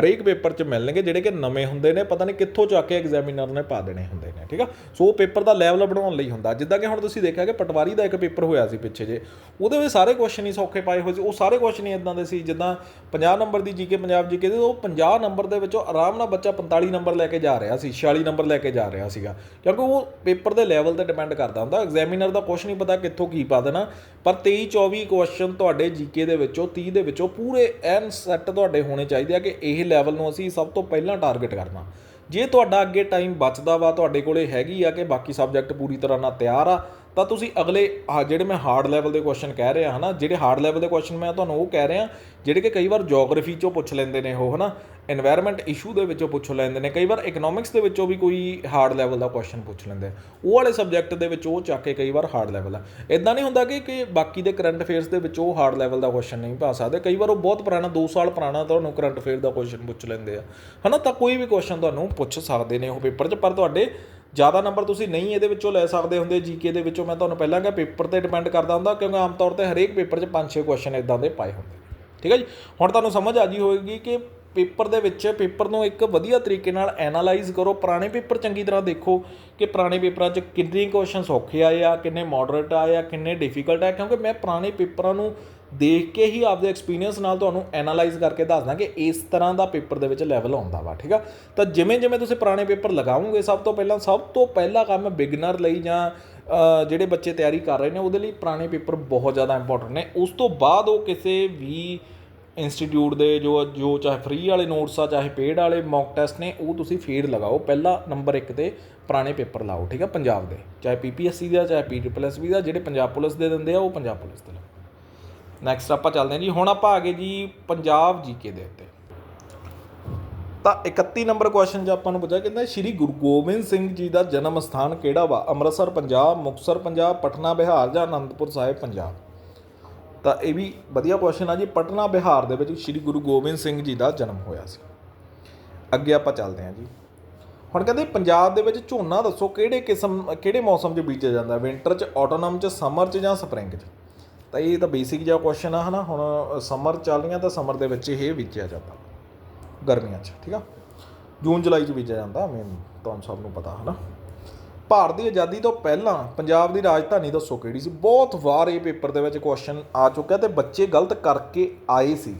Speaker 1: ਹਰੇਕ ਪੇਪਰ 'ਚ ਮਿਲਣਗੇ, ਜਿਹੜੇ ਕਿ ਨਵੇਂ ਹੁੰਦੇ ਨੇ, ਪਤਾ ਨਹੀਂ ਕਿੱਥੋਂ ਚੱਕ ਕੇ ਐਗਜ਼ਾਮੀਨਰ ਨੇ ਪਾ ਦੇਣੇ ਹੁੰਦੇ ਨੇ, ਠੀਕ ਆ? ਸੋ ਉਹ ਪੇਪਰ ਦਾ ਲੈਵਲ ਬਣਾਉਣ ਲਈ ਹੁੰਦਾ। ਜਿੱਦਾਂ ਕਿ ਹੁਣ ਤੁਸੀਂ ਦੇਖਿਆ ਕਿ ਪਟਵਾਰੀ ਦਾ ਇੱਕ ਪੇਪਰ ਹੋਇਆ ਸੀ ਪਿੱਛੇ ਜੇ, ਉਹਦੇ ਵਿੱਚ ਸਾਰੇ ਕੁਐਸਚਨ ਹੀ ਸੌਖੇ ਪਾਏ ਹੋਏ ਸੀ। ਉਹ ਸਾਰੇ ਕੁਐਸਚਨ ਹੀ ਇਦਾਂ ਦੇ ਸੀ, ਜਿੱਦਾਂ 50 ਨੰਬਰ ਦੀ ਜੀਕੇ ਪੰਜਾਬ ਜੀਕੇ ਦੇ, ਉਹ 50 ਨੰਬਰ ਦੇ ਵਿੱਚੋਂ ਆਰਾਮ ਨਾਲ ਬੱਚਾ 45 ਨੰਬਰ ਲੈ ਕੇ ਜਾ ਰਿਹਾ ਸੀ 46 ਨੰਬਰ ਲੈ ਕੇ ਜਾ ਰਿਹਾ ਸੀਗਾ। ਕਿਉਂਕਿ ਉਹ ਪੇਪਰ ਦੇ ਲੈਵਲ ਤੇ ਡਿਪੈਂਡ ਕਰਦਾ ਹੁੰਦਾ। ਐਗਜ਼ਾਮੀਨਰ ਦਾ ਕੁਝ ਨਹੀਂ ਪਤਾ ਕਿੱਥੋਂ ਕੀ ਪਾ ਦੇਣਾ। ਪਰ 23 24 ਕੁਐਸਚਨ ਤੁਹਾਡੇ ਜੀਕੇ ਦੇ ਵਿੱਚੋਂ 30 ਦੇ ਵਿੱਚੋਂ ਪੂਰੇ ਐਨ ਸੈੱਟ ਤੁਹਾਡੇ ਹੋਣੇ ਚਾਹੀਦੇ ਆ ਕਿ ਇਹ ਲੈਵਲ ਨੂੰ ਅਸੀਂ ਸਭ ਤੋਂ ਪਹਿਲਾਂ ਟਾਰਗੇਟ ਕਰਨਾ। ਜੇ ਤੁਹਾਡਾ ਅੱਗੇ ਟਾਈਮ ਬਚਦਾ ਵਾ, ਤੁਹਾਡੇ ਕੋਲੇ ਹੈਗੀ ਆ ਕਿ ਬਾਕੀ ਸਬਜੈਕਟ ਪੂਰੀ ਤਰ੍ਹਾਂ ਨਾਲ ਤਿਆਰ ਆ, ਤਾਂ ਤੁਸੀਂ ਅਗਲੇ ਜਿਹੜੇ ਮੈਂ ਹਾਰਡ ਲੈਵਲ ਦੇ ਕੁਐਸਚਨ ਕਹਿ ਰਿਹਾ ਹਨਾ, ਜਿਹੜੇ ਹਾਰਡ ਲੈਵਲ ਦੇ ਕੁਐਸਚਨ ਮੈਂ ਤੁਹਾਨੂੰ ਉਹ ਕਹਿ ਰਿਹਾ, ਜਿਹੜੇ ਕਿ ਕਈ ਵਾਰ ਜੀਓਗ੍ਰਾਫੀ ਚੋਂ ਪੁੱਛ ਲੈਂਦੇ ਨੇ ਉਹ ਹਨਾ এনवायरमेंट ਇਸ਼ੂ ਦੇ ਵਿੱਚੋਂ ਪੁੱਛ ਲੈਂਦੇ ਨੇ। ਕਈ ਵਾਰ ਇਕਨੋਮਿਕਸ ਦੇ ਵਿੱਚੋਂ ਵੀ ਕੋਈ ਹਾਰਡ ਲੈਵਲ ਦਾ ਕੁਐਸਚਨ ਪੁੱਛ ਲੈਂਦੇ ਉਹ ਵਾਲੇ ਸਬਜੈਕਟ ਦੇ ਵਿੱਚ ਉਹ ਚੱਕ ਕੇ ਕਈ ਵਾਰ ਹਾਰਡ ਲੈਵਲ ਆ। ਇਦਾਂ ਨਹੀਂ ਹੁੰਦਾ ਕਿ ਕਿ ਬਾਕੀ ਦੇ ਕਰੰਟ ਅਫੇਅਰਸ ਦੇ ਵਿੱਚ ਉਹ ਹਾਰਡ ਲੈਵਲ ਦਾ ਕੁਐਸਚਨ ਨਹੀਂ ਪਾ ਸਕਦੇ। ਕਈ ਵਾਰ ਉਹ ਬਹੁਤ ਪੁਰਾਣਾ 2 ਸਾਲ ਪੁਰਾਣਾ ਤੁਹਾਨੂੰ ਕਰੰਟ ਅਫੇਅਰ ਦਾ ਕੁਐਸਚਨ ਪੁੱਛ ਲੈਂਦੇ ਆ। ਹਨਾ, ਤਾਂ ਕੋਈ ਵੀ ਕੁਐਸਚਨ ਤੁਹਾਨੂੰ ਪੁੱਛ ਸਕਦੇ ਨੇ ਉਹ ਪੇਪਰ 'ਚ। ਪਰ ਤੁਹਾਡੇ ਜ਼ਿਆਦਾ ਨੰਬਰ ਤੁਸੀਂ ਨਹੀਂ ਇਹਦੇ ਵਿੱਚੋਂ ਲੈ ਸਕਦੇ ਹੁੰਦੇ ਜੀਕੇ ਦੇ ਵਿੱਚੋਂ। ਮੈਂ ਤੁਹਾਨੂੰ ਪਹਿਲਾਂ ਕਿਹਾ ਪੇਪਰ ਤੇ ਡਿਪੈਂਡ ਕਰਦਾ ਹੁੰਦਾ, ਕਿਉਂਕਿ ਆਮ ਤੌਰ ਤੇ ਹਰੇਕ ਪੇਪਰ 'ਚ 5-6 ਕੁਐਸਚਨ ਇਦਾਂ ਦੇ ਪਾਏ ਹੁੰਦੇ ਠੀਕ ਹੈ ਜੀ? ਹੁਣ ਤੁਹਾਨੂੰ ਸਮਝ ਆ ਗਈ ਹੋਏਗੀ ਕਿ ਪੇਪਰ ਦੇ ਵਿੱਚ, ਪੇਪਰ ਨੂੰ ਇੱਕ ਵਧੀਆ ਤਰੀਕੇ ਨਾਲ ਐਨਾਲਾਈਜ਼ ਕਰੋ। ਪੁਰਾਣੇ ਪੇਪਰ ਚੰਗੀ ਤਰ੍ਹਾਂ ਦੇਖੋ ਕਿ ਪੁਰਾਣੇ ਪੇਪਰਾਂ 'ਚ ਕਿੰਨੇ ਕੁਐਸਚਨ ਸੌਖੇ ਆਏ ਆ, ਕਿੰਨੇ ਮੋਡਰੇਟ ਆਏ ਆ, ਕਿੰਨੇ ਡਿਫਿਕਲਟ ਆ। ਕਿਉਂਕਿ ਮੈਂ ਪੁਰਾਣੇ ਪੇਪਰਾਂ ਨੂੰ ਦੇਖ ਕੇ ਹੀ ਆਪਦੇ ਐਕਸਪੀਰੀਅੰਸ ਨਾਲ ਤੁਹਾਨੂੰ ਐਨਾਲਾਈਜ਼ ਕਰਕੇ ਦੱਸਦਾ ਕਿ ਇਸ ਤਰ੍ਹਾਂ ਦਾ ਪੇਪਰ ਦੇ ਵਿੱਚ ਲੈਵਲ ਆਉਂਦਾ ਵਾ, ਠੀਕ ਆ? ਤਾਂ ਜਿਵੇਂ ਜਿਵੇਂ ਤੁਸੀਂ ਪੁਰਾਣੇ ਪੇਪਰ ਲਗਾਓਗੇ, ਸਭ ਤੋਂ ਪਹਿਲਾਂ, ਸਭ ਤੋਂ ਪਹਿਲਾ ਕੰਮ ਬਿਗਨਰ ਲਈ ਜਾਂ ਜਿਹੜੇ ਬੱਚੇ ਤਿਆਰੀ ਕਰ ਰਹੇ ਨੇ, ਉਹਦੇ ਲਈ ਪੁਰਾਣੇ ਪੇਪਰ ਬਹੁਤ ਜ਼ਿਆਦਾ ਇੰਪੋਰਟੈਂਟ ਨੇ। ਉਸ ਤੋਂ ਬਾਅਦ ਉਹ ਕਿਸੇ ਵੀ ਇੰਸਟੀਟਿਊਟ ਦੇ ਜੋ ਜੋ ਚਾਹੇ ਫ੍ਰੀ ਵਾਲੇ ਨੋਟਸ ਆ, ਚਾਹੇ ਪੇਡ ਵਾਲੇ ਮੌਕ ਟੈਸਟ ਨੇ, ਉਹ ਤੁਸੀਂ ਫੇਰ ਲਗਾਓ। ਪਹਿਲਾ ਨੰਬਰ 1 ਤੇ ਪੁਰਾਣੇ ਪੇਪਰ ਲਾਓ, ਠੀਕ ਆ? ਪੰਜਾਬ ਦੇ। ਚਾਹੇ ਪੀਪੀਐਸਸੀ ਦਾ ਚਾਹੇ ਪੀਟੀਪੀਐਸਸੀ ਦਾ ਜਿਹੜੇ ਪੰਜਾਬ ਪੁਲਿਸ ਦੇ ਦਿੰਦੇ ਆ, ਉਹ ਪੰਜਾਬ ਪੁਲਿਸ ਦੇ ਲਓ। ਨੈਕਸਟ ਆਪਾਂ ਚੱਲਦੇ ਹਾਂ ਜੀ। ਹੁਣ ਆਪਾਂ ਆ ਗਏ ਜੀ ਪੰਜਾਬ ਜੀਕੇ ਦੇ ਉੱਤੇ। ਤਾਂ 31 ਨੰਬਰ ਕੁਐਸਚਨ 'ਚ ਆਪਾਂ ਨੂੰ ਪੁੱਛਿਆ, ਕਹਿੰਦਾ ਸ਼੍ਰੀ ਗੁਰੂ ਗੋਬਿੰਦ ਸਿੰਘ ਜੀ ਦਾ ਜਨਮ ਸਥਾਨ ਕਿਹੜਾ ਵਾ? ਅੰਮ੍ਰਿਤਸਰ, ਪੰਜਾਬ, ਮੁਕਤਸਰ, ਪੰਜਾਬ, ਪਟਨਾ, ਬਿਹਾਰ ਜਾਂ ਅਨੰਦਪੁਰ ਸਾਹਿਬ, ਪੰਜਾਬ? ਤਾਂ ਇਹ ਵੀ ਵਧੀਆ ਕੁਐਸਚਨ ਆ ਜੀ। ਪਟਨਾ, ਬਿਹਾਰ ਦੇ ਵਿੱਚ ਸ਼੍ਰੀ ਗੁਰੂ ਗੋਬਿੰਦ ਸਿੰਘ ਜੀ ਦਾ ਜਨਮ ਹੋਇਆ ਸੀ। ਅੱਗੇ ਆਪਾਂ ਚੱਲਦੇ ਹਾਂ ਜੀ। ਹੁਣ ਕਹਿੰਦੇ ਪੰਜਾਬ ਦੇ ਵਿੱਚ ਝੋਨਾ ਦੱਸੋ ਕਿਹੜੇ ਕਿਸਮ, ਕਿਹੜੇ ਮੌਸਮ 'ਚ ਬੀਜਿਆ ਜਾਂਦਾ? ਵਿੰਟਰ 'ਚ ਆਟੋਨਮ 'ਚ ਸਮਰ 'ਚ ਜਾਂ ਸਪਰਿੰਗ 'ਚ? ਤਾਂ ਇਹ ਤਾਂ ਬੇਸਿਕ ਜਿਹਾ ਕੁਐਸਚਨ ਆ, ਹਨਾ? ਹੁਣ ਸਮਰ ਚੱਲ ਰਹੀਆਂ ਤਾਂ ਸਮਰ ਦੇ ਵਿੱਚ ਇਹ ਬੀਜਿਆ ਜਾਂਦਾ। ਗਰਮੀਆਂ 'ਚ, ਠੀਕ ਆ? ਜੂਨ, ਜੁਲਾਈ 'ਚ ਬੀਜਿਆ ਜਾਂਦਾ ਮੇਨ ਤੁਹਾਨੂੰ ਸਭ ਨੂੰ ਪਤਾ, ਹਨਾ? ਭਾਰਤ ਦੀ ਆਜ਼ਾਦੀ ਤੋਂ ਪਹਿਲਾਂ ਪੰਜਾਬ ਦੀ ਰਾਜਧਾਨੀ ਦੱਸੋ ਕਿਹੜੀ ਸੀ? ਬਹੁਤ ਵਾਰ ਇਹ ਪੇਪਰ ਦੇ ਵਿੱਚ ਕੁਐਸਚਨ ਆ ਚੁੱਕਿਆ ਤੇ ਬੱਚੇ ਗਲਤ ਕਰਕੇ ਆਏ ਸੀ।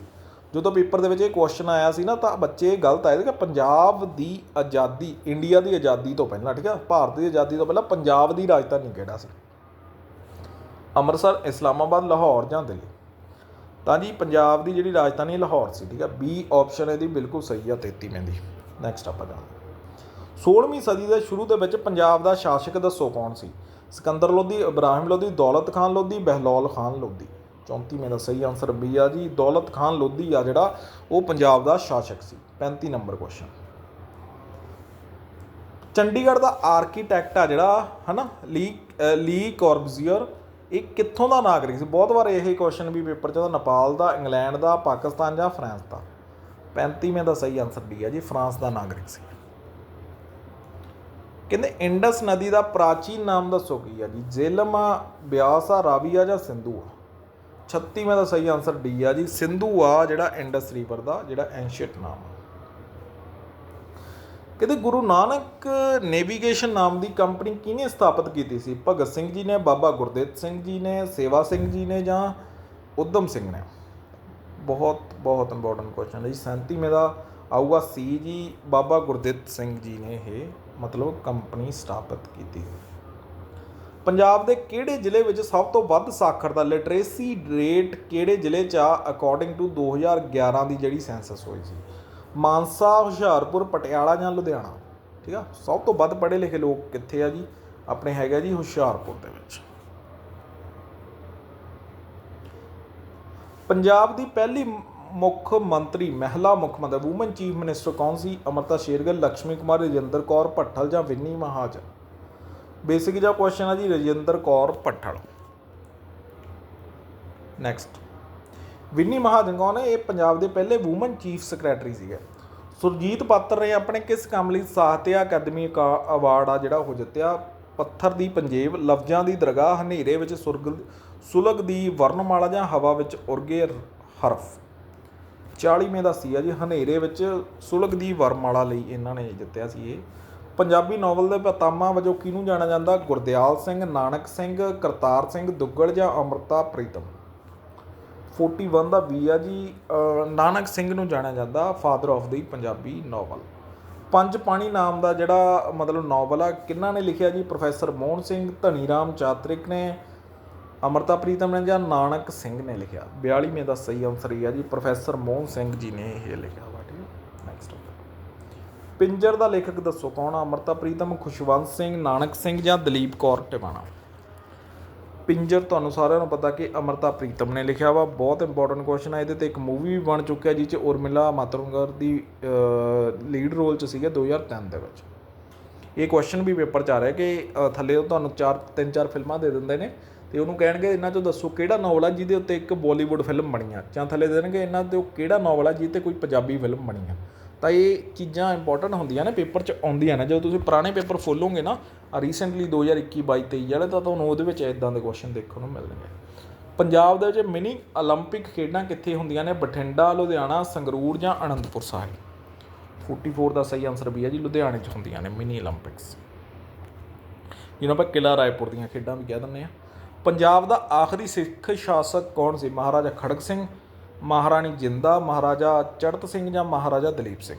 Speaker 1: ਜਦੋਂ ਪੇਪਰ ਦੇ ਵਿੱਚ ਇਹ ਕੁਐਸਚਨ ਆਇਆ ਸੀ ਨਾ, ਤਾਂ ਬੱਚੇ ਗਲਤ ਆਏ ਸੀ ਕਿ ਪੰਜਾਬ ਦੀ ਆਜ਼ਾਦੀ, ਇੰਡੀਆ ਦੀ ਆਜ਼ਾਦੀ ਤੋਂ ਪਹਿਲਾਂ, ਠੀਕ ਆ? ਭਾਰਤ ਦੀ ਆਜ਼ਾਦੀ ਤੋਂ ਪਹਿਲਾਂ ਪੰਜਾਬ ਦੀ ਰਾਜਧਾਨੀ ਕਿਹੜਾ ਸੀ? ਅੰਮ੍ਰਿਤਸਰ, ਇਸਲਾਮਾਬਾਦ, ਲਾਹੌਰ ਜਾਂ ਦਿੱਲੀ? ਤਾਂ ਜੀ ਪੰਜਾਬ ਦੀ ਜਿਹੜੀ ਰਾਜਧਾਨੀ ਲਾਹੌਰ ਸੀ, ਠੀਕ ਆ? ਬੀ ਆਪਸ਼ਨ ਇਹਦੀ ਬਿਲਕੁਲ ਸਹੀ ਆ 33ਵੇਂ ਦੀ। ਨੈਕਸਟ ਆਪਾਂ ਜਾਣਦੇ 16ਵੀਂ ਸਦੀ ਦੇ ਸ਼ੁਰੂ ਦੇ ਵਿੱਚ ਪੰਜਾਬ ਦਾ ਸ਼ਾਸਕ ਦੱਸੋ ਕੌਣ ਸੀ? ਸਿਕੰਦਰ ਲੋਧੀ, ਇਬਰਾਹਿਮ ਲੋਧੀ, ਦੌਲਤ ਖਾਨ ਲੋਧੀ, ਬਹਿਲੋਲ ਖਾਨ ਲੋਧੀ। 34ਵੇਂ ਦਾ ਸਹੀ ਆਨਸਰ ਬੀ ਆ ਜੀ, ਦੌਲਤ ਖਾਨ ਲੋਧੀ ਆ ਜਿਹੜਾ ਉਹ ਪੰਜਾਬ ਦਾ ਸ਼ਾਸਕ ਸੀ। 35 ਨੰਬਰ ਕੁਐਸਚਨ ਚੰਡੀਗੜ੍ਹ ਦਾ ਆਰਕੀਟੈਕਟ ਆ ਜਿਹੜਾ, ਹਨਾ, ਲੀ ਲੀ ਕੋਰਬਜ਼ੀਅਰ, ਇਹ ਕਿੱਥੋਂ ਦਾ ਨਾਗਰਿਕ ਸੀ? ਬਹੁਤ ਵਾਰ ਇਹ ਕੁਐਸਚਨ ਵੀ ਪੇਪਰ 'ਚ ਆਉਂਦਾ ਨੇਪਾਲ ਦਾ, ਇੰਗਲੈਂਡ ਦਾ, ਪਾਕਿਸਤਾਨ ਜਾਂ ਫਰਾਂਸ ਦਾ। 35ਵੇਂ ਦਾ ਸਹੀ ਆਨਸਰ ਬੀ ਆ ਜੀ, ਫਰਾਂਸ ਦਾ ਨਾਗਰਿਕ ਸੀ। ਕਹਿੰਦੇ ਇੰਡਸ ਨਦੀ ਦਾ ਪ੍ਰਾਚੀਨ ਨਾਮ ਦੱਸੋ ਕੀ ਆ ਜੀ? ਜ਼ੇਲਮ ਆ ਬਿਆਸ ਆ ਰਾਵੀ ਆ ਜਾਂ ਸਿੰਧੂ ਆ? 36ਵਾਂ ਦਾ ਸਹੀ ਆਨਸਰ ਡੀ ਆ ਜੀ। ਸਿੰਧੂ ਆ ਜਿਹੜਾ ਇੰਡਸ ਰਿਵਰ ਦਾ, ਜਿਹੜਾ ਐਂਸ਼ੀਅੰਟ ਨਾਮ ਆ। ਕਹਿੰਦੇ ਗੁਰੂ ਨਾਨਕ ਨੇਵੀਗੇਸ਼ਨ ਨਾਮ ਦੀ ਕੰਪਨੀ ਕਿਹਨੇ ਸਥਾਪਿਤ ਕੀਤੀ ਸੀ? ਭਗਤ ਸਿੰਘ ਜੀ ਨੇ, ਬਾਬਾ ਗੁਰਦੇਵ ਸਿੰਘ ਜੀ ਨੇ, ਸੇਵਾ ਸਿੰਘ ਜੀ ਨੇ ਜਾਂ ਉਦਮ ਸਿੰਘ ਨੇ? ਬਹੁਤ ਬਹੁਤ ਇੰਪੋਰਟੈਂਟ ਕੁਐਸਚਨ ਹੈ ਜੀ। 37ਵੇਂ ਦਾ ਆਊਗਾ ਸੀ ਜੀ। ਬਾਬਾ ਗੁਰਦਿੱਤ ਸਿੰਘ ਜੀ ਨੇ ਇਹ ਮਤਲਬ ਕੰਪਨੀ ਸਥਾਪਿਤ ਕੀਤੀ। ਹੋਈ ਪੰਜਾਬ ਦੇ ਕਿਹੜੇ ਜ਼ਿਲ੍ਹੇ ਵਿੱਚ ਸਭ ਤੋਂ ਵੱਧ ਸਾਖਰਤਾ ਲਿਟਰੇਸੀ ਰੇਟ ਕਿਹੜੇ ਜ਼ਿਲ੍ਹੇ 'ਚ ਆ? ਅਕੋਰਡਿੰਗ ਟੂ 2011 ਦੀ ਜਿਹੜੀ ਸੈਂਸਸ ਹੋਈ ਸੀ। ਮਾਨਸਾ, ਹੁਸ਼ਿਆਰਪੁਰ, ਪਟਿਆਲਾ ਜਾਂ ਲੁਧਿਆਣਾ? ਠੀਕ ਆ? ਸਭ ਤੋਂ ਵੱਧ ਪੜ੍ਹੇ ਲਿਖੇ ਲੋਕ ਕਿੱਥੇ ਆ ਜੀ? ਆਪਣੇ ਹੈਗਾ ਜੀ ਹੁਸ਼ਿਆਰਪੁਰ ਦੇ ਵਿੱਚ। ਪੰਜਾਬ ਦੀ ਪਹਿਲੀ ਮੁੱਖ ਮੰਤਰੀ, ਮਹਿਲਾ ਮੁੱਖ ਮੰਤਰੀ, ਵੂਮਨ ਚੀਫ ਮਿਨਿਸਟਰ ਕੌਣ ਸੀ? ਅਮਰਤਾ ਸ਼ੇਰਗਿੱਲ ਲక్ష్ਮੀ ਕੁਮਾਰ, ਰਜਿੰਦਰ ਕੌਰ ਭੱਠਲ ਜਾਂ ਵਿੰਨੀ ਮਹਾਜਨ? ਬੇਸਿਕ ਜਿਹਾ ਕੁਐਸਚਨ ਆ ਜੀ, ਰਜਿੰਦਰ ਕੌਰ ਭੱਠਲ। ਨੈਕਸਟ ਵਿੰਨੀ ਮਹਾਜਨ ਕੌਣ ਹੈ? ਇਹ ਪੰਜਾਬ ਦੇ ਪਹਿਲੇ ਵੂਮਨ ਚੀਫ ਸੈਕਟਰੀ ਸੀਗੇ। ਸੁਰਜੀਤ ਪਾਤਰ ਨੇ ਆਪਣੇ ਕਿਸ ਕੰਮ ਲਈ? ਸਾਹਿਤ ਅਕਾਦਮੀ ਕਾ- ਅਵਾਰਡ ਆ ਜਿਹੜਾ ਉਹ ਜਿੱਤਿਆ। ਪੱਥਰ ਦੀ ਪੰਜੇਬ, ਲਫ਼ਜ਼ਾਂ ਦੀ ਦਰਗਾਹ, ਹਨੇਰੇ ਵਿੱਚ ਸੁਰਗ, ਸੁਲਗ ਦੀ ਵਰਣਮਾਲਾ ਜਾਂ ਹਵਾ ਵਿੱਚ ਉਰਗੇ ਹਰਫ। 40ਵੇਂ ਦਾ ਸੀ ਆ ਜੀ, ਹਨੇਰੇ ਵਿੱਚ ਸੁਲਗਦੀ ਵਰਮਾਲਾ ਲਈ ਇਹਨਾਂ ਨੇ ਜਿੱਤਿਆ ਸੀ ਇਹ। ਪੰਜਾਬੀ ਨੋਵਲ ਦੇ ਪਿਤਾਮਾ ਵਜੋਂ ਕਿਹਨੂੰ ਜਾਣਿਆ ਜਾਂਦਾ? ਗੁਰਦਿਆਲ ਸਿੰਘ, ਨਾਨਕ ਸਿੰਘ, ਕਰਤਾਰ ਸਿੰਘ ਦੁੱਗਲ ਜਾਂ ਅਮਰਤਾ ਪ੍ਰੀਤਮ? 41 ਦਾ ਵੀ ਆ ਜੀ ਨਾਨਕ ਸਿੰਘ ਨੂੰ ਜਾਣਿਆ ਜਾਂਦਾ father of the Punjabi novel. Panj Pani ਨਾਮ ਦਾ ਜਿਹੜਾ ਮਤਲਬ ਨੋਵਲ ਆ, ਕਿਹਨਾਂ ਨੇ ਲਿਖਿਆ ਜੀ? ਪ੍ਰੋਫੈਸਰ ਮੋਹਨ ਸਿੰਘ ਧਨੀ ਰਾਮ ਚਾਤ੍ਰਿਕ ਨੇ ਅਮਰਤਾ ਪ੍ਰੀਤਮ ਨੇ ਜਾਂ ਨਾਨਕ ਸਿੰਘ ਨੇ ਲਿਖਿਆ। 42ਵੇਂ ਦਾ ਸਹੀ ਆਨਸਰ ਹੀ ਆ ਜੀ, ਪ੍ਰੋਫੈਸਰ ਮੋਹਨ ਸਿੰਘ ਜੀ ਨੇ ਇਹ ਲਿਖਿਆ ਵਾ, ਠੀਕ ਹੈ। ਨੈਕਸਟ ਪਿੰਜਰ ਦਾ ਲੇਖਕ ਦੱਸੋ ਕੌਣ ਆ? ਅਮਰਤਾ ਪ੍ਰੀਤਮ ਖੁਸ਼ਵੰਤ ਸਿੰਘ, ਨਾਨਕ ਸਿੰਘ ਜਾਂ ਦਲੀਪ ਕੌਰ ਟਿਵਾਣਾ? ਪਿੰਜਰ ਤੁਹਾਨੂੰ ਸਾਰਿਆਂ ਨੂੰ ਪਤਾ ਕਿ ਅਮਰਤਾ ਪ੍ਰੀਤਮ ਨੇ ਲਿਖਿਆ ਵਾ, ਬਹੁਤ ਇੰਪੋਰਟੈਂਟ ਕੁਐਸਚਨ ਆ। ਇਹਦੇ ਤੇ ਇੱਕ ਮੂਵੀ ਵੀ ਬਣ ਚੁੱਕਿਆ ਜਿਹ ਚ ਉਰਮਿਲਾ ਮਾਤੋਂਗਰ ਦੀ ਲੀਡ ਰੋਲ ਚ ਸੀਗਾ 2003 ਦੇ ਵਿੱਚ। ਇਹ ਕੁਐਸਚਨ ਵੀ ਪੇਪਰ 'ਚ ਆ ਰਿਹਾ ਕਿ ਥੱਲੇ ਉਹ ਤੁਹਾਨੂੰ ਚਾਰ, ਤਿੰਨ ਚਾਰ ਫਿਲਮਾਂ ਦੇ ਦਿੰਦੇ ਨੇ। ਤੇ ਉਹਨੂੰ ਕਹਿਣਗੇ ਇਹਨਾਂ ਚੋਂ ਦੱਸੋ ਕਿਹੜਾ ਨੋਵਲ ਆ ਜਿਹਦੇ ਉੱਤੇ ਇੱਕ ਬਾਲੀਵੁੱਡ ਫਿਲਮ ਬਣੀ ਆ। ਜਾਂ ਥੱਲੇ ਦੇਣਗੇ ਇਹਨਾਂ ਤੇ ਉਹ ਕਿਹੜਾ ਨੋਵਲ ਆ ਜਿਹਦੇ ਤੇ ਕੋਈ ਪੰਜਾਬੀ ਫਿਲਮ ਬਣੀ ਆ। ਤਾਂ ਇਹ ਚੀਜ਼ਾਂ ਇੰਪੋਰਟੈਂਟ ਹੁੰਦੀਆਂ ਨੇ, ਪੇਪਰ 'ਚ ਆਉਂਦੀਆਂ ਨੇ। ਜਦੋਂ ਤੁਸੀਂ ਪੁਰਾਣੇ ਪੇਪਰ ਫੋਲੋਗੇ ਨਾ ਆ ਰੀਸੈਂਟਲੀ 2021 22 23 ਜਿਹੜੇ ਤਾਂ ਤੁਹਾਨੂੰ ਉਹਦੇ ਵਿੱਚ ਇਦਾਂ ਦੇ ਕੁਐਸਚਨ ਦੇਖਣ ਨੂੰ ਮਿਲਣਗੇ। ਪੰਜਾਬ ਦੇ ਵਿੱਚ ਮਿਨੀ 올림픽 ਖੇਡਾਂ ਕਿੱਥੇ ਹੁੰਦੀਆਂ ਨੇ? ਬਠਿੰਡਾ, ਲੁਧਿਆਣਾ, ਸੰਗਰੂਰ ਜਾਂ ਅਨੰਦਪੁਰ ਸਾਹਿਬ? 44 ਦਾ ਸਹੀ ਆਨਸਰ ਵੀ ਹੈ ਜੀ, ਲੁਧਿਆਣੇ 'ਚ ਹੁੰਦੀਆਂ ਨੇ ਮਿਨੀ 올림픽ਸ ਜਿਹਨਾਂ ਆਪਾਂ ਕਿਲਾ ਰਾਏਪੁਰ ਦੀਆਂ ਖੇਡਾਂ ਵੀ ਕਹਿ ਦਿੰਦੇ ਆ। ਪੰਜਾਬ ਦਾ ਆਖਰੀ ਸਿੱਖ ਸ਼ਾਸਕ ਕੌਣ ਸੀ? ਮਹਾਰਾਜਾ ਖੜਕ ਸਿੰਘ, ਮਹਾਰਾਣੀ ਜਿੰਦਾ, ਮਹਾਰਾਜਾ ਚੜਤ ਸਿੰਘ ਜਾਂ ਮਹਾਰਾਜਾ ਦਲੀਪ ਸਿੰਘ?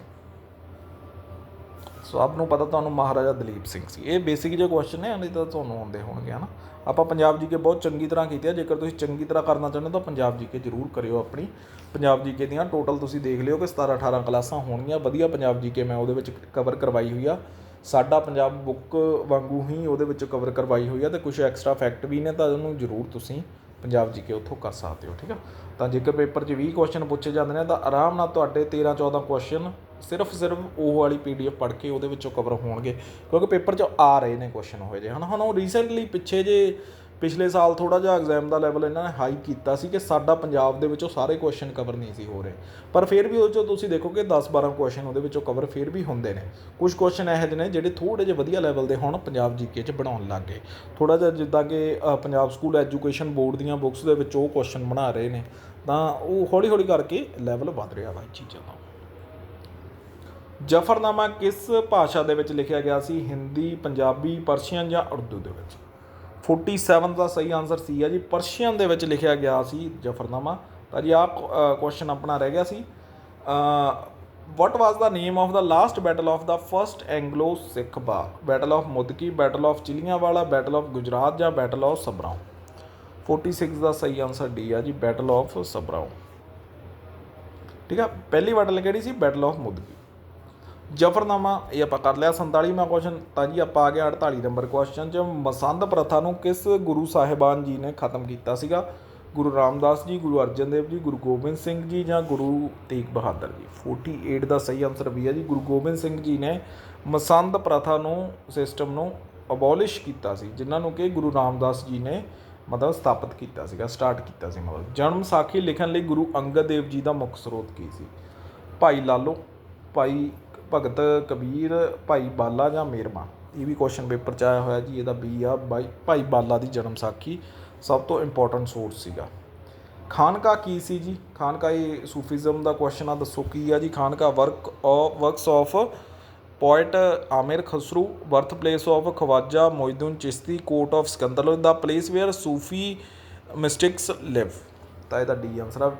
Speaker 1: ਸੋ ਸਭ ਨੂੰ ਪਤਾ ਤੁਹਾਨੂੰ ਮਹਾਰਾਜਾ ਦਲੀਪ ਸਿੰਘ ਸੀ। ਇਹ ਬੇਸਿਕ ਜਿਹੇ ਕੁਐਸਚਨ ਨੇ ਨਹੀਂ ਤਾਂ ਤੁਹਾਨੂੰ ਆਉਂਦੇ ਹੋਣਗੇ, ਹਨਾ? ਆਪਾਂ ਪੰਜਾਬ ਜੀ ਕੇ ਬਹੁਤ ਚੰਗੀ ਤਰ੍ਹਾਂ ਕੀਤੀ ਹੈ ਜੇਕਰ ਤੁਸੀਂ ਚੰਗੀ ਤਰ੍ਹਾਂ ਕਰਨਾ ਚਾਹੁੰਦੇ ਹੋ ਤਾਂ ਪੰਜਾਬ ਜੀ ਕੇ ਜ਼ਰੂਰ ਕਰਿਓ ਆਪਣੀ। ਪੰਜਾਬ ਜੀ ਕੇ ਦੀਆਂ ਟੋਟਲ ਤੁਸੀਂ ਦੇਖ ਲਿਓ ਕਿ 17 18 ਕਲਾਸਾਂ ਹੋਣਗੀਆਂ। ਵਧੀਆ ਪੰਜਾਬ ਜੀ ਕੇ ਮੈਂ ਉਹਦੇ ਵਿੱਚ ਕਵਰ ਕਰਵਾਈ ਹੋਈ ਆ। ਸਾਡਾ ਪੰਜਾਬ ਬੁੱਕ ਵਾਂਗੂ ਹੀ ਉਹਦੇ ਵਿੱਚ ਕਵਰ ਕਰਵਾਈ ਹੋਈ ਆ ਅਤੇ ਕੁਛ ਐਕਸਟਰਾ ਫੈਕਟ ਵੀ ਨੇ ਤਾਂ ਉਹਨੂੰ ਜ਼ਰੂਰ ਤੁਸੀਂ ਪੰਜਾਬ ਜੀਕੇ ਉੱਥੋਂ ਕਰ ਸਕਦੇ ਹੋ, ਠੀਕ ਆ? ਤਾਂ ਜੇਕਰ ਪੇਪਰ 'ਚ 20 ਕੁਐਸਚਨ ਪੁੱਛੇ ਜਾਂਦੇ ਨੇ ਤਾਂ ਆਰਾਮ ਨਾਲ ਤੁਹਾਡੇ 13 14 ਕੁਐਸਚਨ ਸਿਰਫ ਸਿਰਫ ਉਹ ਵਾਲੀ ਪੀਡੀਐਫ ਪੜ੍ਹ ਕੇ ਉਹਦੇ ਵਿੱਚੋਂ ਕਵਰ ਹੋਣਗੇ, ਕਿਉਂਕਿ ਪੇਪਰ 'ਚ ਆ ਰਹੇ ਨੇ ਕੁਐਸਚਨ ਹੋਏ ਜੇ ਹਨ? ਹੁਣ ਉਹ ਰੀਸੈਂਟਲੀ ਪਿੱਛੇ ਜੇ ਪਿਛਲੇ ਸਾਲ ਥੋੜਾ ਜਿਹਾ ਐਗਜ਼ਾਮ ਦਾ ਲੈਵਲ ਇਹਨਾਂ ਨੇ ਹਾਈ ਕੀਤਾ ਸੀ ਕਿ ਸਾਡਾ ਪੰਜਾਬ ਦੇ ਵਿੱਚੋਂ ਸਾਰੇ ਕੁਐਸਚਨ ਕਵਰ ਨਹੀਂ ਸੀ ਹੋ ਰਹੇ। ਪਰ ਫਿਰ ਵੀ ਉਹ 'ਚੋਂ ਤੁਸੀਂ ਦੇਖੋਗੇ 10 12 ਕੁਐਸਚਨ ਉਹਦੇ ਵਿੱਚੋਂ ਕਵਰ ਫਿਰ ਵੀ ਹੁੰਦੇ ਨੇ। ਕੁਝ ਕੁਐਸਚਨ ਇਹੋ ਜਿਹੇ ਨੇ ਜਿਹੜੇ ਥੋੜੇ ਜਿਹੇ ਵਧੀਆ ਲੈਵਲ ਦੇ ਹੁਣ ਪੰਜਾਬ ਜੀਕੇ 'ਚ ਬਣਾਉਣ ਲੱਗ ਗਏ। ਥੋੜਾ ਜਿਹਾ ਜਿੱਦਾਂ ਕਿ ਪੰਜਾਬ ਸਕੂਲ ਐਜੂਕੇਸ਼ਨ ਬੋਰਡ ਦੀਆਂ ਬੁੱਕਸ ਦੇ ਵਿੱਚ ਉਹ ਕੁਐਸਚਨ ਬਣਾ ਰਹੇ ਨੇ। ਤਾਂ ਉਹ ਹੌਲੀ ਹੌਲੀ ਕਰਕੇ ਲੈਵਲ ਵੱਧ ਰਿਹਾ ਵਾ ਇਹ ਚੀਜ਼ਾਂ ਦਾ। ਜਫਰਨਾਮਾ ਕਿਸ ਭਾਸ਼ਾ ਦੇ ਵਿੱਚ ਲਿਖਿਆ ਗਿਆ ਸੀ? ਹਿੰਦੀ, ਪੰਜਾਬੀ, ਪਰਸ਼ੀਅਨ ਜਾਂ ਉਰਦੂ ਦੇ ਵਿੱਚ? 47 ਦਾ ਸਹੀ ਆਨਸਰ ਸੀ ਆ ਜੀ। ਪਰਸ਼ੀਅਨ ਦੇ ਵਿੱਚ ਲਿਖਿਆ ਗਿਆ ਸੀ ਜਫਰਨਾਮਾ। ਤਾਂ ਜੀ, ਆਹ ਕੁਐਸਚਨ ਆਪਣਾ ਰਹਿ ਗਿਆ ਸੀ। What was the name of the last battle of the first Anglo Sikh war battle of Mudki battle of Chillianwala battle of Gujrat ਜਾਂ ਬੈਟਲ ਆਫ ਸਬਰਾਉ 46 ਦਾ ਸਹੀ ਆਨਸਰ ਡੀ ਆ ਜੀ ਬੈਟਲ ਆਫ ਸਬਰਾਉ ਠੀਕ ਆ? ਪਹਿਲੀ ਬੈਟਲ ਕਿਹੜੀ ਸੀ? ਬੈਟਲ ਆਫ ਮੁਦਕੀ ਜਫਰਨਾਮਾ, ਇਹ ਆਪਾਂ ਕਰ ਲਿਆ 47ਵਾਂ ਕੁਐਸਚਨ ਤਾਂ ਜੀ ਆਪਾਂ ਆ ਗਿਆ 48 ਨੰਬਰ ਕੁਐਸਚਨ ਚ। ਮਸੰਦ ਪ੍ਰਥਾ ਨੂੰ ਕਿਸ ਗੁਰੂ ਸਾਹਿਬਾਨ ਜੀ ਨੇ ਖਤਮ ਕੀਤਾ ਸੀਗਾ? ਗੁਰੂ ਰਾਮਦਾਸ ਜੀ, ਗੁਰੂ ਅਰਜਨ ਦੇਵ ਜੀ, ਗੁਰੂ ਗੋਬਿੰਦ ਸਿੰਘ ਜੀ ਜਾਂ ਗੁਰੂ ਤੇਗ ਬਹਾਦਰ ਜੀ? 48 ਦਾ ਸਹੀ ਆਨਸਰ ਵੀ ਹੈ ਜੀ। ਗੁਰੂ ਗੋਬਿੰਦ ਸਿੰਘ ਜੀ ਨੇ ਮਸੰਦ ਪ੍ਰਥਾ ਨੂੰ ਸਿਸਟਮ ਨੂੰ ਅਬੋਲਿਸ਼ ਕੀਤਾ ਸੀ, ਜਿਨ੍ਹਾਂ ਨੂੰ ਕਿ ਗੁਰੂ ਰਾਮਦਾਸ ਜੀ ਨੇ ਮਤਲਬ ਸਥਾਪਿਤ ਕੀਤਾ ਸੀਗਾ ਸਟਾਰਟ ਕੀਤਾ ਸੀ ਮਤਲਬ। ਜਨਮ ਸਾਖੀ ਲਿਖਣ ਲਈ ਗੁਰੂ ਅੰਗਦ ਦੇਵ ਜੀ ਦਾ ਮੁੱਖ ਸਰੋਤ ਕੀ ਸੀ? ਭਾਈ ਲਾਲੋ, ਭਾਈ ਭਗਤ ਕਬੀਰ ਭਾਈ ਬਾਲਾ ਜਾਂ ਮੇਰਮਾ? ਇਹ ਵੀ ਕੁਐਸਚਨ ਪੇਪਰ 'ਚ ਆਇਆ ਹੋਇਆ ਜੀ, ਇਹਦਾ ਬੀ ਆ, ਬਾਈ, ਭਾਈ ਬਾਲਾ ਦੀ ਜਨਮ ਸਾਖੀ ਸਭ ਤੋਂ ਇੰਪੋਰਟੈਂਟ ਸੋਰਸ ਸੀਗਾ। ਖਾਨਕਾ ਕੀ ਸੀ ਜੀ? ਖਾਨਕਾ ਇਹ ਸੂਫੀਜ਼ਮ ਦਾ ਕੁਐਸਚਨ ਆ, ਦੱਸੋ ਕੀ ਆ ਜੀ? Khanqah work of works of poet Amir Khusrau birth place of Khwaja Moinuddin Chishti court of Sikandar the place where Sufi mystics live ਤਾਂ ਇਹਦਾ ਡੀ ਆਨਸਰ ਆ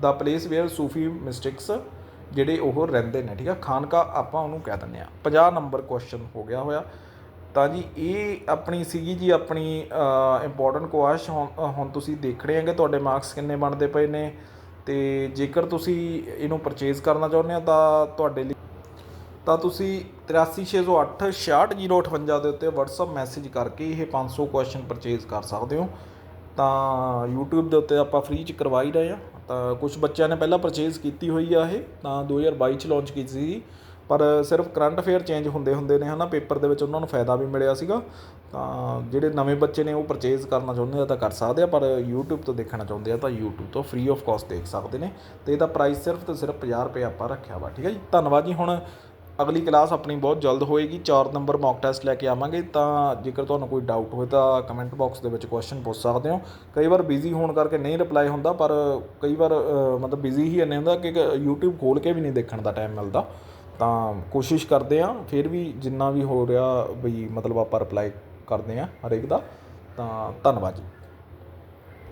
Speaker 1: ਦਾ ਪਲੇਸ ਵੇਅਰ ਸੂਫੀ ਮਿਸਟਿਕਸ ਜਿਹੜੇ ਉਹ ਰਹਿੰਦੇ ਨੇ, ਠੀਕ ਆ? ਖਾਨਕਾ ਆਪਾਂ ਉਹਨੂੰ ਕਹਿ ਦਿੰਦੇ ਆ। 50 ਨੰਬਰ ਕੁਐਸਚਨ ਹੋ ਗਿਆ ਹੋਇਆ। ਤਾਂ ਜੀ, ਇਹ ਆਪਣੀ ਸੀਗੀ ਜੀ ਆਪਣੀ ਇੰਪੋਰਟੈਂਟ ਕੁਐਸਚਨ ਹੁਣ ਹੁਣ ਤੁਸੀਂ ਦੇਖ ਰਹੇ ਹੋਗੇ, ਤੁਹਾਡੇ ਮਾਰਕਸ ਕਿੰਨੇ ਬਣਦੇ ਪਏ ਨੇ। ਤੇ ਜੇਕਰ ਤੁਸੀਂ ਇਹਨੂੰ ਪਰਚੇਜ਼ ਕਰਨਾ ਚਾਹੁੰਦੇ ਆ ਤਾਂ ਤੁਹਾਡੇ ਲਈ ਤਾਂ ਤੁਸੀਂ 83608 66058 ਦੇ ਉੱਤੇ WhatsApp ਮੈਸੇਜ ਕਰਕੇ ਇਹ 500 ਕੁਐਸਚਨ ਪਰਚੇਜ਼ ਕਰ ਸਕਦੇ ਹੋ। ਤਾਂ YouTube ਦੇ ਉੱਤੇ ਆਪਾਂ ਫ੍ਰੀ ਚ ਕਰਵਾ ਹੀ ਰਹੇ ਆ। ਤਾਂ ਕੁਝ ਬੱਚਿਆਂ ਨੇ ਪਹਿਲਾਂ ਪਰਚੇਜ਼ ਕੀਤੀ ਹੋਈ ਆ ਇਹ, ਤਾਂ 2022 ਚ ਲਾਂਚ ਕੀਤੀ ਸੀ ਪਰ ਸਿਰਫ ਕਰੰਟ ਅਫੇਅਰ ਚੇਂਜ ਹੁੰਦੇ ਹੁੰਦੇ ਨੇ ਹੈ ਨਾ ਪੇਪਰ ਦੇ ਵਿੱਚ ਉਹਨਾਂ ਨੂੰ ਫਾਇਦਾ ਵੀ ਮਿਲਿਆ ਸੀਗਾ। ਤਾਂ ਜਿਹੜੇ ਨਵੇਂ ਬੱਚੇ ਨੇ ਉਹ ਪਰਚੇਜ਼ ਕਰਨਾ ਚਾਹੁੰਦੇ ਆ ਤਾਂ ਕਰ ਸਕਦੇ ਆ, ਪਰ YouTube ਤੋਂ ਦੇਖਣਾ ਚਾਹੁੰਦੇ ਆ ਤਾਂ YouTube ਤੋਂ ਫ੍ਰੀ ਆਫ ਕਾਸਟ ਦੇਖ ਸਕਦੇ ਨੇ। ਤੇ ਇਹਦਾ ਪ੍ਰਾਈਸ ਸਿਰਫ ਤੇ ਸਿਰਫ 50 ਰੁਪਏ ਆਪਾਂ ਰੱਖਿਆ ਵਾ, ਠੀਕ ਹੈ ਜੀ? ਧੰਨਵਾਦ ਜੀ, ਹੁਣ ਅਗਲੀ ਕਲਾਸ ਆਪਣੀ ਬਹੁਤ ਜਲਦ ਹੋਏਗੀ 4 ਨੰਬਰ ਮੌਕ ਟੈਸਟ ਲੈ ਕੇ ਆਵਾਂਗੇ, ਤਾਂ ਜੇਕਰ ਤੁਹਾਨੂੰ ਕੋਈ ਡਾਊਟ ਹੋਵੇ ਤਾਂ ਕਮੈਂਟ ਬਾਕਸ ਦੇ ਵਿੱਚ ਕੁਐਸਚਨ ਪੁੱਛ ਸਕਦੇ ਹੋ। ਕਈ ਵਾਰ ਬਿਜ਼ੀ ਹੋਣ ਕਰਕੇ ਨਹੀਂ ਰਿਪਲਾਈ ਹੁੰਦਾ, ਪਰ ਕਈ ਵਾਰ ਮਤਲਬ ਬਿਜ਼ੀ ਹੀ ਇੰਨੇ ਹੁੰਦਾ ਕਿ YouTube ਖੋਲ ਕੇ ਵੀ ਨਹੀਂ ਦੇਖਣ ਦਾ ਟਾਈਮ ਮਿਲਦਾ। ਤਾਂ ਕੋਸ਼ਿਸ਼ ਕਰਦੇ ਆ ਫਿਰ ਵੀ ਜਿੰਨਾ ਵੀ ਹੋ ਰਿਹਾ ਬਈ ਮਤਲਬ ਆਪਾਂ ਰਿਪਲਾਈ ਕਰਦੇ ਆ ਹਰੇਕ ਦਾ। ਤਾਂ ਧੰਨਵਾਦ ਜੀ।